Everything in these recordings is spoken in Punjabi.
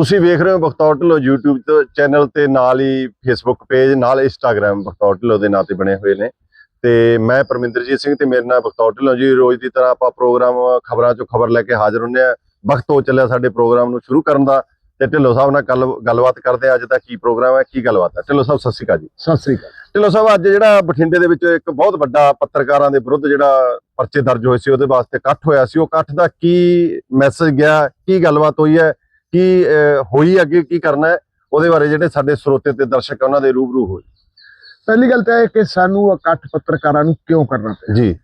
ਤੁਸੀਂ ਵੇਖ ਰਹੇ ਹੋ ਬਖਤੌਰ ਢਿੱਲੋਂ YouTube ਤੇ ਚੈਨਲ ਤੇ ਨਾਲ ਹੀ Facebook ਪੇਜ ਨਾਲ Instagram ਬਖਤੌਰ ਢਿੱਲੋਂ ਦੇ ਨਾਂ ਤੇ ਬਣੇ ਹੋਏ ਨੇ। ਤੇ ਮੈਂ ਪਰਮਿੰਦਰਜੀਤ ਸਿੰਘ ਤੇ ਮੇਰੇ ਨਾਲ ਬਖਤੌਰ ਢਿੱਲੋਂ ਜੀ ਰੋਜ਼ ਦੀ ਤਰ੍ਹਾਂ ਆਪਾਂ ਪ੍ਰੋਗਰਾਮ ਖਬਰਾਂ ਚੋਂ ਖਬਰ ਲੈ ਕੇ ਹਾਜ਼ਰ ਹੁੰਦੇ ਆ ਵਕਤ ਹੋ ਚੱਲਿਆ ਸਾਡੇ ਪ੍ਰੋਗਰਾਮ ਨੂੰ ਸ਼ੁਰੂ ਕਰਨ ਦਾ ਤੇ ਢਿੱਲੋਂ ਸਾਹਿਬ ਨਾਲ ਗੱਲ ਗੱਲਬਾਤ ਕਰਦੇ ਆ ਅੱਜ ਦਾ ਕੀ ਪ੍ਰੋਗਰਾਮ ਹੈ ਕੀ ਗੱਲਬਾਤ ਹੈ। ਢਿੱਲੋਂ ਸਾਹਿਬ ਸਤਿ ਸ਼੍ਰੀ ਅਕਾਲ ਜੀ। ਸਤਿ ਸ੍ਰੀ ਅਕਾਲ। ਢਿੱਲੋਂ ਸਾਹਿਬ ਅੱਜ ਜਿਹੜਾ ਬਠਿੰਡੇ ਦੇ ਵਿੱਚ ਇੱਕ ਬਹੁਤ ਵੱਡਾ ਪੱਤਰਕਾਰਾਂ ਦੇ ਵਿਰੁੱਧ ਜਿਹੜਾ ਪਰਚੇ ਦਰਜ ਹੋਏ ਸੀ ਉਹਦੇ ਵਾਸਤੇ ਇਕੱਠ ਹੋਇਆ ਸੀ। ਉਹ ਇਕੱਠ ਦਾ ਕੀ ਮੈਸੇਜ ਗਿਆ ਕੀ ਗੱਲਬਾਤ ਹੋਈ ਹੈ? ਕੀ ਹੋਈ ਅੱਗੇ ਕੀ ਕਰਨਾ ਹੈ ਉਹਦੇ ਬਾਰੇ ਜਿਹੜੇ ਸਾਡੇ ਸਰੋਤੇ ਤੇ ਦਰਸ਼ਕ ਉਹਨਾਂ ਦੇ ਰੂਬਰੂ ਹੋਏ। ਪਹਿਲੀ ਗੱਲ ਤਾਂ ਇਹ ਕਿ ਸਾਨੂੰ ਇਕੱਠ ਪੱਤਰਕਾਰਾਂ ਨੂੰ ਕਿਉਂ ਕਰਨਾ ਪਿਆ? ਜੀ।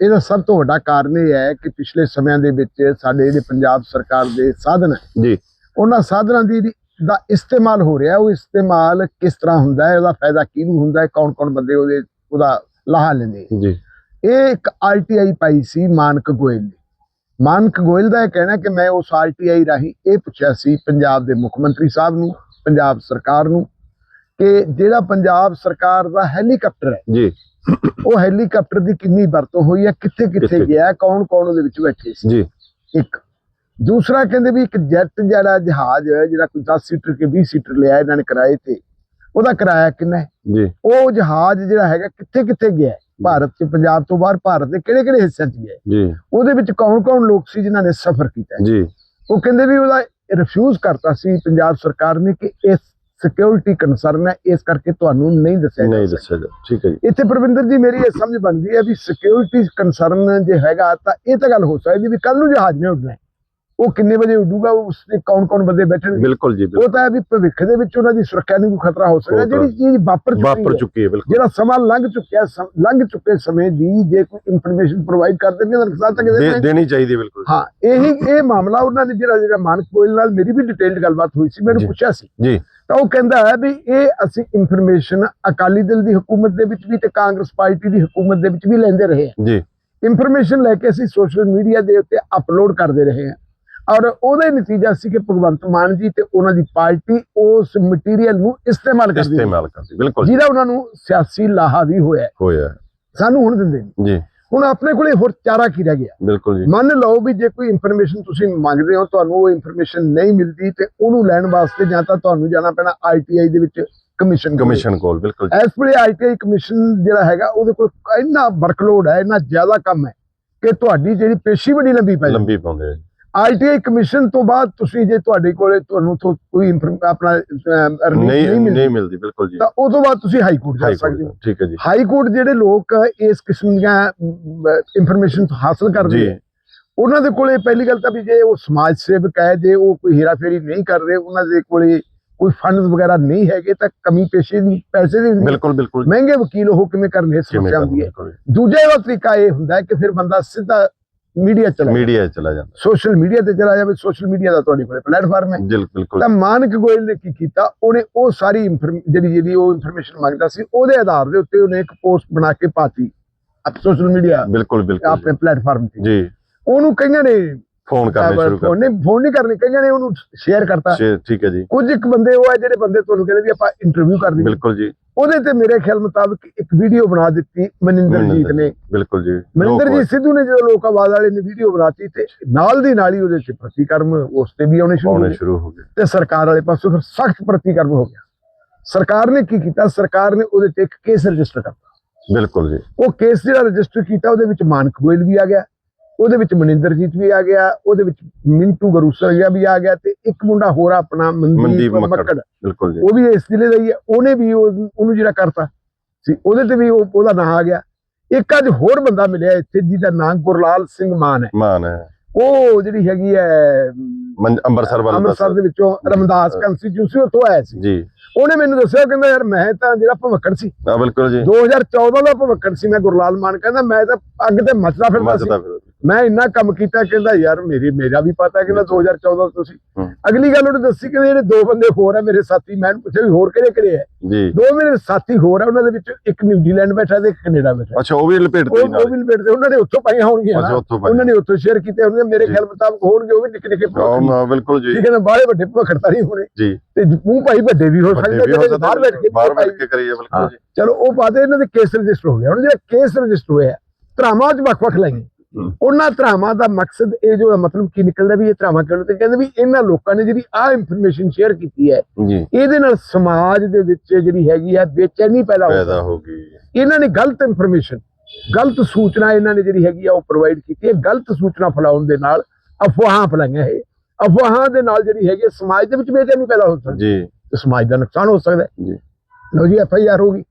ਇਹਦਾ ਸਭ ਤੋਂ ਵੱਡਾ ਕਾਰਨ ਇਹ ਹੈ ਕਿ ਪਿਛਲੇ ਸਮਿਆਂ ਦੇ ਵਿੱਚ ਸਾਡੇ ਜਿਹੜੇ ਪੰਜਾਬ ਸਰਕਾਰ ਦੇ ਸਾਧਨ ਜੀ। ਉਹਨਾਂ ਸਾਧਨਾਂ ਦੀ ਦਾ ਇਸਤੇਮਾਲ ਹੋ ਰਿਹਾ। ਉਹ ਇਸਤੇਮਾਲ ਕਿਸ ਤਰ੍ਹਾਂ ਹੁੰਦਾ ਹੈ ਉਹਦਾ ਫਾਇਦਾ ਕਿਹਨੂੰ ਹੁੰਦਾ ਹੈ ਕੌਣ ਕੌਣ ਬੰਦੇ ਉਹਦੇ ਉਹਦਾ ਲਾਹਾ ਲੈਂਦੇ ਜੀ। ਇਹ ਇੱਕ ਆਰਟੀਆਈ ਪਾਈ ਸੀ ਮਾਨਕ ਗੋਇਲ ਨੇ। ਮਾਨਕ ਗੋਇਲ ਦਾ ਇਹ ਕਹਿਣਾ ਕਿ ਮੈਂ ਉਸ ਆਰਟੀਆਈ ਰਾਹੀਂ ਇਹ ਪੁੱਛਿਆ ਸੀ ਪੰਜਾਬ ਦੇ ਮੁੱਖ ਮੰਤਰੀ ਸਾਹਿਬ ਨੂੰ ਪੰਜਾਬ ਸਰਕਾਰ ਨੂੰ ਕਿ ਜਿਹੜਾ ਪੰਜਾਬ ਸਰਕਾਰ ਦਾ ਹੈਲੀਕਾਪਟਰ ਹੈ ਜੀ। ਉਹ ਹੈਲੀਕਾਪਟਰ ਦੀ ਕਿੰਨੀ ਵਰਤੋਂ ਹੋਈ ਹੈ ਕਿੱਥੇ ਕਿੱਥੇ? ਗਿਆ ਕੌਣ ਕੌਣ ਉਹਦੇ ਵਿੱਚ ਬੈਠੇ ਸੀ? ਜੀ। ਇੱਕ। ਦੂਸਰਾ ਕਹਿੰਦੇ ਵੀ ਇੱਕ ਜੈਟ ਜਿਹੜਾ ਜਹਾਜ਼ ਹੈ ਜਿਹੜਾ ਕੋਈ 10 ਸੀਟਰ ਕੇ 20 ਸੀਟਰ ਲਿਆ ਇਹਨਾਂ ਨੇ ਕਿਰਾਏ ਤੇ ਉਹਦਾ ਕਿਰਾਇਆ ਕਿੰਨਾ ਹੈ? ਜੀ। ਉਹ ਜਹਾਜ਼ ਜਿਹੜਾ ਹੈਗਾ ਕਿੱਥੇ ਕਿੱਥੇ ਗਿਆ? ਭਾਰਤ ਚ ਪੰਜਾਬ ਤੋਂ ਬਾਹਰ ਭਾਰਤ ਦੇ ਕਿਹੜੇ ਕਿਹੜੇ ਹਿੱਸਿਆਂ 'ਚ ਹੈ? ਜੀ ਉਹਦੇ ਵਿੱਚ ਕੌਣ ਕੌਣ ਲੋਕ ਸੀ ਜਿਨ੍ਹਾਂ ਨੇ ਸਫ਼ਰ ਕੀਤਾ? ਜੀ ਉਹ ਕਹਿੰਦੇ ਵੀ ਉਹਦਾ ਰਿਫਿਊਜ਼ ਕਰਤਾ ਸੀ ਪੰਜਾਬ ਸਰਕਾਰ ਨੇ ਕਿ ਇਸ ਸਿਕਿਉਰਿਟੀ ਕਨਸਰਨ ਹੈ ਇਸ ਕਰਕੇ ਤੁਹਾਨੂੰ ਨਹੀਂ ਦੱਸਿਆ ਨਹੀਂ। ਦੱਸਿਆ ਠੀਕ ਹੈ ਜੀ ਇੱਥੇ ਪ੍ਰਵਿੰਦਰ ਜੀ ਮੇਰੀ ਇਹ ਸਮਝ ਬਣਦੀ ਹੈ ਵੀ ਸਿਕਿਉਰਿਟੀ ਕਨਸਰਨ ਜੇ ਹੈਗਾ ਤਾਂ ਇਹ ਤਾਂ ਗੱਲ ਹੋ ਸਕਦੀ ਵੀ ਕੱਲ ਨੂੰ ਜਹਾਜ਼ ਨੇ ਉੱਡਣਾ। ਉਹ ਕਿੰਨੇ ਵਜੇ ਉੱਡੂਗਾ ਉਸ ਤੇ ਕੌਣ ਕੌਣ ਬੰਦੇ ਬੈਠਣਗੇ? ਬਿਲਕੁਲ ਜੀ ਉਹ ਤਾਂ ਵੀ ਭਵਿੱਖ ਦੇ ਵਿੱਚ ਉਹਨਾਂ ਦੀ ਸੁਰੱਖਿਆ ਨੂੰ ਵੀ ਖਤਰਾ ਹੋ ਸਕਦਾ। ਜਿਹੜੀ ਚੀਜ਼ ਵਾਪਰ ਚੁੱਕੀ ਵਾਪਰ ਚੁੱਕੀ ਹੈ ਬਿਲਕੁਲ। ਜਿਹੜਾ ਸਮਾਂ ਲੰਘ ਚੁੱਕਿਆ ਲੰਘ ਚੁੱਕੇ ਸਮੇਂ ਦੀ ਜੇ ਕੋਈ ਇਨਫੋਰਮੇਸ਼ਨ ਪ੍ਰੋਵਾਈਡ ਕਰ ਦੇਣਗੇ ਤਾਂ ਨੁਕਸਾਨ ਤਾਂ ਕਿਸੇ ਦੇ- ਦਾ ਦੇਣੀ ਚਾਹੀਦੀ ਬਿਲਕੁਲ। ਹਾਂ ਇਹੀ ਇਹ ਮਾਮਲਾ ਉਹਨਾਂ ਨੇ ਜਿਹੜਾ ਜਿਹੜਾ ਮਾਨਕ ਗੋਇਲ ਨਾਲ ਮੇਰੀ ਵੀ ਡਿਟੇਲਡ ਗੱਲਬਾਤ ਹੋਈ ਸੀ ਮੈਨੂੰ। ਪੁੱਛਿਆ ਸੀ। ਜੀ। ਤਾਂ ਉਹ ਕਹਿੰਦਾ ਹੈ ਵੀ ਇਹ ਅਸੀਂ ਇਨਫੋਰਮੇਸ਼ਨ ਅਕਾਲੀ ਦਲ ਦੀ ਹਕੂਮਤ ਦੇ ਵਿੱਚ ਵੀ ਤੇ ਕਾਂਗਰਸ ਪਾਰਟੀ ਦੀ ਹਕੂਮਤ ਦੇ ਵਿੱਚ ਵੀ ਲੈਂਦੇ ਰਹੇ ਹਾਂ। ਜੀ। ਇਨਫੋਰਮੇਸ਼ਨ ਲੈ ਕੇ ਅਸੀਂ ਸੋਸ਼ਲ ਮੀਡੀਆ ਦੇ ਉੱਤੇ ਅਪਲੋਡ ਕਰਦੇ ਰਹੇ ਹਾਂ। ਔਰ ਉਹਦਾ ਨਤੀਜਾ ਸੀ ਕਿ ਭਗਵੰਤ ਮਾਨ ਜੀ ਤੇ ਉਹਨਾਂ ਦੀ ਪਾਰਟੀ ਉਸ ਮਟੀਰੀਅਲ ਨੂੰ ਇਸਤੇਮਾਲ ਕਰਦੀ ਇਸਤੇਮਾਲ ਕਰਦੀ ਬਿਲਕੁਲ। ਜਿਹਦਾ ਉਹਨਾਂ ਨੂੰ ਸਿਆਸੀ ਲਾਹਾ ਵੀ ਹੋਇਆ। ਹੋਇਆ। ਸਾਨੂੰ ਹੁਣ ਦਿੰਦੇ ਨਹੀਂ ਜੀ। ਹੁਣ ਆਪਣੇ ਕੋਲੇ ਹੋਰ ਚਾਰਾ ਕੀ ਰਹਿ ਗਿਆ? ਬਿਲਕੁਲ ਜੀ। ਮੰਨ ਲਓ ਵੀ ਜੇ ਕੋਈ ਇਨਫੋਰਮੇਸ਼ਨ ਤੁਸੀਂ ਮੰਗਦੇ ਹੋ ਤੁਹਾਨੂੰ ਉਹ ਇਨਫੋਰਮੇਸ਼ਨ ਨਹੀਂ ਮਿਲਦੀ ਤੇ ਉਹਨੂੰ ਲੈਣ ਵਾਸਤੇ ਜਾਂ ਤਾਂ ਤੁਹਾਨੂੰ ਜਾਣਾ ਪੈਣਾ ਆਈਟੀਆਈ ਦੇ ਵਿੱਚ ਕਮਿਸ਼ਨ ਕਮਿਸ਼ਨ ਕੋਲ ਬਿਲਕੁਲ ਜੀ। ਇਸ ਵੇਲੇ ਆਈਟੀਆਈ ਕਮਿਸ਼ਨ ਜਿਹੜਾ ਹੈਗਾ ਉਹਦੇ ਕੋਲ ਇੰਨਾ ਵਰਕਲੋਡ ਹੈ ਇੰਨਾ ਜ਼ਿਆਦਾ ਕੰਮ ਹੈ ਕਿ ਤੁਹਾਡੀ ਜਿਹੜੀ ਪੇਸ਼ੀ ਬੜੀ ਲੰਬੀ ਪੈ ਲੰਬੀ ਪਾਉਂਦੇ ਆ ਜੀ। ਆਈਟੀਆਈ ਕਮਿਸ਼ਨ ਤੋਂ ਬਾਅਦ ਤੁਸੀਂ ਜੇ ਤੁਹਾਡੇ ਕੋਲੇ ਤੁਹਾਨੂੰ ਤੋਂ ਕੋਈ ਆਪਣਾ ਨਹੀਂ ਨਹੀਂ ਮਿਲਦੀ ਬਿਲਕੁਲ ਜੀ। ਤਾਂ ਉਹ ਤੋਂ ਬਾਅਦ ਤੁਸੀਂ ਹਾਈ ਕੋਰਟ ਜਾ ਸਕਦੇ ਹੋ। ਠੀਕ ਹੈ ਜੀ। ਹਾਈ ਕੋਰਟ ਜਿਹੜੇ ਲੋਕ ਇਸ ਕਿਸਮ ਦੀਆਂ ਇਨਫੋਰਮੇਸ਼ਨ ਹਾਸਲ ਕਰਦੇ ਉਹਨਾਂ ਦੇ ਕੋਲੇ ਪਹਿਲੀ ਗੱਲ ਤਾਂ ਵੀ ਜੇ ਉਹ ਸਮਾਜ ਸੇਵਕ ਹੈ ਜੇ ਉਹ ਕੋਈ ਹੇਰਾਫੇਰੀ ਨਹੀਂ ਕਰ ਰਹੇ ਉਹਨਾਂ ਦੇ ਕੋਲੇ ਕੋਈ ਫੰਡਸ ਵਗੈਰਾ ਨਹੀਂ ਹੈਗੇ ਤਾਂ ਕਮੀ ਪੇਸ਼ੇ ਦੀ ਪੈਸੇ ਦੀ। ਬਿਲਕੁਲ ਬਿਲਕੁਲ। ਮਹਿੰਗੇ ਵਕੀਲ ਉਹ ਕਿਵੇਂ ਕਰਨਗੇ ਕਿਵੇਂ ਸਮੱਸਿਆ ਹੁੰਦੀ ਹੈ? ਦੂਜਾ ਇਹਦਾ ਤਰੀਕਾ ਇਹ ਹੁੰਦਾ ਕਿ ਫਿਰ ਬੰਦਾ ਸਿੱਧਾ ਮੀਡੀਆ ਚਲਾ ਮੀਡੀਆ ਚਲਾ ਜਾਂਦਾ। ਸੋਸ਼ਲ ਮੀਡੀਆ ਤੇ ਚਲਾ ਜਾਵੇ ਸੋਸ਼ਲ ਮੀਡੀਆ ਦਾ ਤੁਹਾਡੇ ਕੋਲੇ ਪਲੇਟਫਾਰਮ ਹੈ। ਬਿਲਕੁਲ। ਤਾਂ ਮਾਨਕ ਗੋਇਲ ਨੇ ਕੀ ਕੀਤਾ? ਉਹਨੇ ਉਹ ਸਾਰੀ ਜਿਹੜੀ ਜਿਹੜੀ ਉਹ ਇਨਫੋਰਮੇਸ਼ਨ ਮੰਗਦਾ ਸੀ ਉਹਦੇ ਆਧਾਰ ਦੇ ਉੱਤੇ ਉਹਨੇ ਇੱਕ ਪੋਸਟ ਬਣਾ ਕੇ ਪਾਤੀ ਅਪ ਸੋਸ਼ਲ ਮੀਡੀਆ ਬਿਲਕੁਲ ਬਿਲਕੁਲ ਆਪਣੇ ਪਲੇਟਫਾਰਮ ਤੇ। ਜੀ। ਉਹਨੂੰ ਕਈਆਂ ਨੇ ਫੋਨ ਕਰਨੇ ਸ਼ੁਰੂ ਕਰ ਨਹੀਂ ਫੋਨ ਨਹੀਂ ਕਰਨੇ ਕਈਆਂ ਨੇ ਉਹਨੂੰ ਸ਼ੇਅਰ ਕਰਤਾ। ਠੀਕ ਹੈ ਜੀ। ਕੁਝ ਇੱਕ ਬੰਦੇ ਉਹ ਹੈ ਜਿਹੜੇ ਬੰਦੇ ਤੁਹਾਨੂੰ ਕਹਿੰਦੇ ਵੀ ਆਪਾਂ ਇੰਟਰਵਿਊ ਕਰ ਲਈਏ। ਬਿਲਕੁਲ ਜੀ। ਉਹਦੇ ਤੇ ਮੇਰੇ ਖਿਆਲ ਮੁਤਾਬਕ ਇੱਕ ਵੀਡੀਓ ਬਣਾ ਦਿੱਤੀ ਮਨਿੰਦਰਜੀਤ ਨੇ। ਬਿਲਕੁਲ ਜੀ। ਮਨਿੰਦਰਜੀਤ ਸਿੱਧੂ ਨੇ ਜਦੋਂ ਲੋਕ ਆਵਾਜ਼ ਵਾਲੇ ਨੇ ਵੀਡੀਓ ਬਣਾਤੀ ਤੇ ਨਾਲ ਦੀ ਨਾਲ ਹੀ ਉਹਦੇ ਚ ਪ੍ਰਤੀਕਰਮ ਉਸ ਤੇ ਵੀ ਆਉਣੇ ਸ਼ੁਰੂ ਹੋ ਗਏ। ਤੇ ਸਰਕਾਰ ਵਾਲੇ ਪਾਸੋਂ ਫਿਰ ਸਖਤ ਪ੍ਰਤੀਕਰਮ ਹੋ ਗਿਆ। ਸਰਕਾਰ ਨੇ ਕੀ ਕੀਤਾ? ਸਰਕਾਰ ਨੇ ਉਹਦੇ ਤੇ ਇੱਕ ਕੇਸ ਰਜਿਸਟਰ ਕਰਤਾ। ਬਿਲਕੁਲ ਜੀ। ਉਹ ਕੇਸ ਜਿਹੜਾ ਰਜਿਸਟਰ ਕੀਤਾ ਉਹਦੇ ਵਿੱਚ ਮਾਨਕ ਗੋਇਲ ਵੀ ਆ ਗਿਆ। ਉਹਦੇ ਵਿੱਚ ਮਨਿੰਦਰਜੀਤ ਵੀ ਆ ਗਿਆ ਉਹਦੇ ਵਿੱਚ ਮਿੰਟੂ ਗਰੂਸਰੀਆ ਵੀ ਆ ਗਿਆ ਤੇ ਇੱਕ ਮੁੰਡਾ ਹੋਰ ਆਪਣਾ ਮਨਦੀਪ ਮੱਕੜ। ਮੱਕੜ। ਬਿਲਕੁਲ ਜੀ। ਉਹ ਵੀ ਇਸ ਜ਼ਿਲ੍ਹੇ ਦਾ ਹੀ ਹੈ। ਉਹਨੇ ਵੀ ਉਹ- ਉਹਨੂੰ ਜਿਹੜਾ ਕਰਤਾ ਸੀ ਉਹਦੇ ਤੇ ਵੀ ਉਹ- ਉਹਦਾ ਨਾਂ ਆ ਗਿਆ। ਇੱਕ ਅੱਜ ਹੋਰ ਬੰਦਾ ਮਿਲਿਆ ਇੱਥੇ ਜਿਹਦਾ ਨਾਂ ਗੁਰਲਾਲ ਸਿੰਘ ਮਾਨ ਹੈ। ਮਾਨ ਹੈ। ਉਹ ਜਿਹੜੀ ਹੈਗੀ ਹੈ ਅੰਮ੍ਰਿਤਸਰ ਵੱਲ ਅੰਮ੍ਰਿਤਸਰ ਦੇ ਵਿੱਚੋਂ ਰਮਦਾਸ ਕੰਸਟੀਚੂਸੀ ਉੱਥੋਂ ਆਇਆ ਸੀ। ਜੀ। ਉਹਨੇ ਮੈਨੂੰ ਦੱਸਿਆ ਕਹਿੰਦਾ ਯਾਰ ਮੈਂ ਤਾਂ ਜਿਹੜਾ ਭਵੱਕੜ ਸੀ। ਆ ਬਿਲਕੁਲ ਜੀ। 2014 ਦਾ ਭਵੱਕੜ ਸੀ ਮੈਂ ਗੁਰਲਾਲ ਮਾਨ ਕਹਿੰਦਾ ਮੈਂ ਤਾਂ ਅੱਗ ਤੇ ਮੱਚਦਾ ਫਿਰਦਾ ਸੀ। ਮੈਂ ਇੰਨਾ ਕੰਮ ਕੀਤਾ ਕਹਿੰਦਾ ਯਾਰ ਮੇਰੀ ਮੇਰਾ ਵੀ ਪਤਾ ਕਹਿੰਦਾ 2014 ਤੁਸੀਂ। ਅਗਲੀ ਗੱਲ ਉਹਨੇ ਦੱਸੀ ਕਿ ਜਿਹੜੇ ਦੋ ਬੰਦੇ ਹੋਰ ਆ ਮੇਰੇ ਸਾਥੀ ਮੈਂ ਪੁੱਛਿਆ ਵੀ ਹੋਰ ਕਿਹੜੇ ਕਿਹੜੇ ਜੀ। ਦੋ ਮੇਰੇ ਸਾਥੀ ਹੋਰ ਆ ਉਹਨਾਂ ਦੇ ਵਿੱਚ ਇੱਕ ਨਿਊਜ਼ੀਲੈਂਡ ਬੈਠਾ ਤੇ ਇੱਕ ਕੈਨੇਡਾ ਬੈਠਾ। ਅੱਛਾ ਉਹ ਵੀ ਲਪੇਟਦੇ ਉਹ ਉਹ ਵੀ ਲਪੇਟਦੇ ਉਹਨਾਂ ਨੇ ਉੱਥੋਂ ਪਾਈਆਂ ਹੋਣਗੀਆਂ ਉਹਨਾਂ ਨੇ ਉੱਥੋਂ ਸ਼ੇਅਰ ਕੀਤੇ ਹੋਣਗੇ ਮੇਰੇ। ਖਿਆਲ ਮੁਤਾਬਕ ਹੋਣਗੇ ਉਹ ਵੀ ਨਿੱਕੇ ਨਿੱਕੇ ਬਿਲਕੁਲ ਜੀ। ਠੀਕ ਹੈ ਨਾ ਬਾਹਲੇ ਵੱਡੇ ਭਖੜਤਾ ਨਹੀਂ ਹੋਣੇ। ਜੀ। ਤੇ ਮੂੰਹ ਭਾਈ ਵੱਡੇ ਵੀ ਹੋ ਸਕਦੇ ਬਾਹਰ ਬੈਠ ਕੇ ਬਾਹਰ ਬੈਠ ਕੇ ਕਰੀਏ ਬਿਲਕੁਲ। ਜੀ। ਚਲੋ ਉਹ ਬਾਅਦ ਇਹਨਾਂ ਦੇ ਕੇਸ ਰਜਿਸਟਰ ਹੋ ਗਿਆ ਹੁਣ ਜਿਹੜਾ ਕੇਸ ਰਜਿਸਟਰ ਹੋਇਆ ਧਰਾਵਾਂ ਚ ਵੱਖ ਵੱਖ ਲਾਈਆਂ। ਉਹਨਾਂ ਧਰਾਵਾਂ ਦਾ ਮਕਸਦ ਇਹ ਜੋ ਹੈ, ਮਤਲਬ ਕੀ ਨਿਕਲਦਾ ਵੀ ਇਹ ਧਰਾਵਾਂ ਕਿਉਂ ਤੇ ਕਹਿੰਦੇ ਵੀ ਇਹਨਾਂ ਲੋਕਾਂ ਨੇ ਜਿਹੜੀ ਆਹ ਇਨਫੋਰਮੇਸ਼ਨ ਸ਼ੇਅਰ ਕੀਤੀ ਹੈ ਇਹਦੇ ਨਾਲ ਸਮਾਜ ਦੇ ਵਿੱਚ ਜਿਹੜੀ ਹੈਗੀ ਹੈ ਬੇਚੈਨੀ ਪੈਦਾ ਹੋ ਹੋ ਗਈ। ਇਹਨਾਂ ਨੇ ਗਲਤ ਇਨਫੋਰਮੇਸ਼ਨ ਗਲਤ ਸੂਚਨਾ ਇਹਨਾਂ ਨੇ ਜਿਹੜੀ ਹੈਗੀ ਆ ਉਹ ਪ੍ਰੋਵਾਈਡ ਕੀਤੀ ਹੈ। ਗਲਤ ਸੂਚਨਾ ਫੈਲਾਉਣ ਦੇ ਨਾਲ ਅਫਵਾਹਾਂ ਫੈਲਾਈਆਂ ਇਹ। ਅਫਵਾਹਾਂ ਦੇ ਨਾਲ ਜਿਹੜੀ ਹੈਗੀ ਹੈ, ਸਮਾਜ ਦੇ ਵਿੱਚ ਬੇਚੈਨੀ ਪੈਦਾ ਹੋ ਸਕਦੀ ਹੈ। ਜੀ। ਤੇ ਸਮਾਜ ਦਾ ਨੁਕਸਾਨ ਹੋ ਸਕਦਾ ਹੈ। ਜੀ। ਲਓ ਜੀ ਐਫ ਆਈ ਆਰ ਹੋ ਗਈ।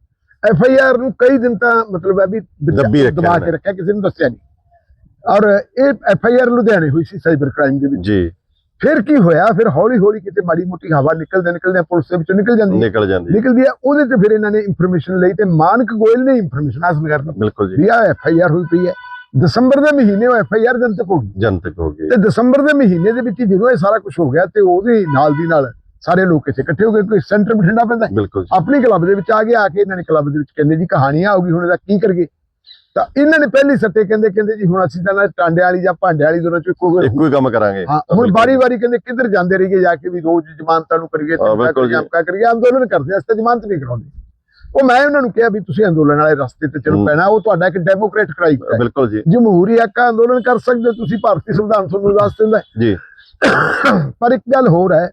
ਐਫ ਆਈ ਆਰ ਨੂੰ ਕਈ ਦਿਨ ਤਾਂ ਮਤਲਬ ਹੈ ਵੀ ਦੱਬੀ ਕੇ ਰੱਖਿਆ ਕਿਸੇ ਨੂੰ ਦੱਸਿਆ ਨਹੀਂ। ਔਰ ਇਹ ਐਫ ਆਈ ਆਰ ਲੁਧਿਆਣੇ ਹੋਈ ਸੀ ਸਾਈਬਰ ਕ੍ਰਾਈਮ ਦੇ ਵਿੱਚ। ਜੀ। ਫਿਰ ਕੀ ਹੋਇਆ? ਫਿਰ ਹੌਲੀ ਹੌਲੀ ਕਿਤੇ ਮਾੜੀ ਮੋਟੀ ਹਵਾ ਨਿਕਲਦੇ ਨਿਕਲਦੇ ਪੁਲਿਸ ਦੇ ਵਿੱਚੋਂ ਨਿਕਲ ਜਾਂਦੀ ਨਿਕਲ ਜਾਂਦੀ ਨਿਕਲਦੀ ਹੈ ਉਹਦੇ ਤੇ ਫਿਰ ਇਹਨਾਂ ਨੇ ਇਨਫੋਰਮੇਸ਼ਨ ਲਈ ਤੇ ਮਾਨਕ ਗੋਇਲ ਨੇ ਇਨਫੋਰਮੇਸ਼ਨ ਹਾਸਲ ਕਰਨੀ ਬਿਲਕੁਲ ਜੀ। ਵੀ ਆ ਐਫ ਆਈ ਆਰ ਹੋਈ ਪਈ ਹੈ। ਦਸੰਬਰ ਦੇ ਮਹੀਨੇ ਉਹ ਐਫ ਆਈ ਆਰ ਜਨਤਕ ਹੋ ਗਈ। ਜਨਤਕ ਹੋ ਗਈ। ਤੇ ਦਸੰਬਰ ਦੇ ਮਹੀਨੇ ਦੇ ਵਿੱਚ ਜਦੋਂ ਇਹ ਸਾਰਾ ਕੁਝ ਹੋ ਗਿਆ ਤੇ ਉਹਦੇ ਨਾਲ ਦੀ ਨਾਲ ਸਾਰੇ ਲੋਕ ਇੱਥੇ ਇਕੱਠੇ ਹੋ ਗਏ ਕੋਈ ਸੈਂਟਰ ਬਠਿੰਡਾ ਪੈਂਦਾ ਆਪਣੀ ਕਲੱਬ ਦੇ ਵਿੱਚ ਆ ਕੇ ਆ ਕੇ ਇਹਨਾਂ ਨੇ ਕਲੱਬ ਦੇ ਵਿੱਚ ਕਹਿੰਦੇ ਜੀ ਕਹਾਣੀਆਂ ਆਉਗੀ ਹੁਣ ਇਹਦਾ ਕੀ ਕਰੀਏ? ਤਾਂ ਇਹਨਾਂ ਨੇ ਪਹਿਲੀ ਸੱਟੇ ਕਹਿੰਦੇ ਕਹਿੰਦੇ ਜੀ ਹੁਣ ਅਸੀਂ ਤਾਂ ਟਾਂਡੇ ਵਾਲੀ ਜਾਂ ਭਾਂਡੇ ਵਾਲੀ ਦੋਨਾਂ ਚੋਂ ਇੱਕੋ ਇੱਕੋ ਹੀ ਕੰਮ ਕਰਾਂਗੇ ਹਾਂ ਹੁਣ ਬਾਰੀ ਬਾਰੀ ਕਹਿੰਦੇ ਕਿੱਧਰ ਜਾਂਦੇ ਰਹੀਏ ਜਾ ਕੇ ਵੀ ਰੋਜ਼ ਜ਼ਮਾਨਤਾਂ ਨੂੰ ਕਰੀਏ ਹਾਂ, ਬਿਲਕੁਲ ਜੀ। ਕੰਮ ਕਰੀਏ ਅੰਦੋਲਨ ਕਰਦੇ ਅਸੀਂ ਤਾਂ ਜ਼ਮਾਨਤ ਨਹੀਂ ਕਰਾਉਂਦੇ ਉਹ ਮੈਂ ਉਹਨਾਂ ਨੂੰ ਕਿਹਾ ਵੀ ਤੁਸੀਂ ਅੰਦੋਲਨ ਵਾਲੇ ਰਸਤੇ ਤੇ ਚਲੋ। ਪੈਣਾ ਉਹ ਤੁਹਾਡਾ ਇੱਕ ਡੈਮੋਕ੍ਰੈਟਿਕ ਰਾਈਟ ਹੈ ਬਿਲਕੁਲ ਜੀ ਜਮਹੂਰੀ ਹੱਕ ਅੰਦੋਲਨ ਕਰ ਸਕਦੇ ਤੁਸੀਂ ਭਾਰਤੀ ਸੰਵਿਧਾਨ ਤੁਹਾਨੂੰ ਦੱਸ ਦਿੰਦਾ। ਜੀ ਪਰ ਇੱਕ ਗੱਲ ਹੋਰ ਹੈ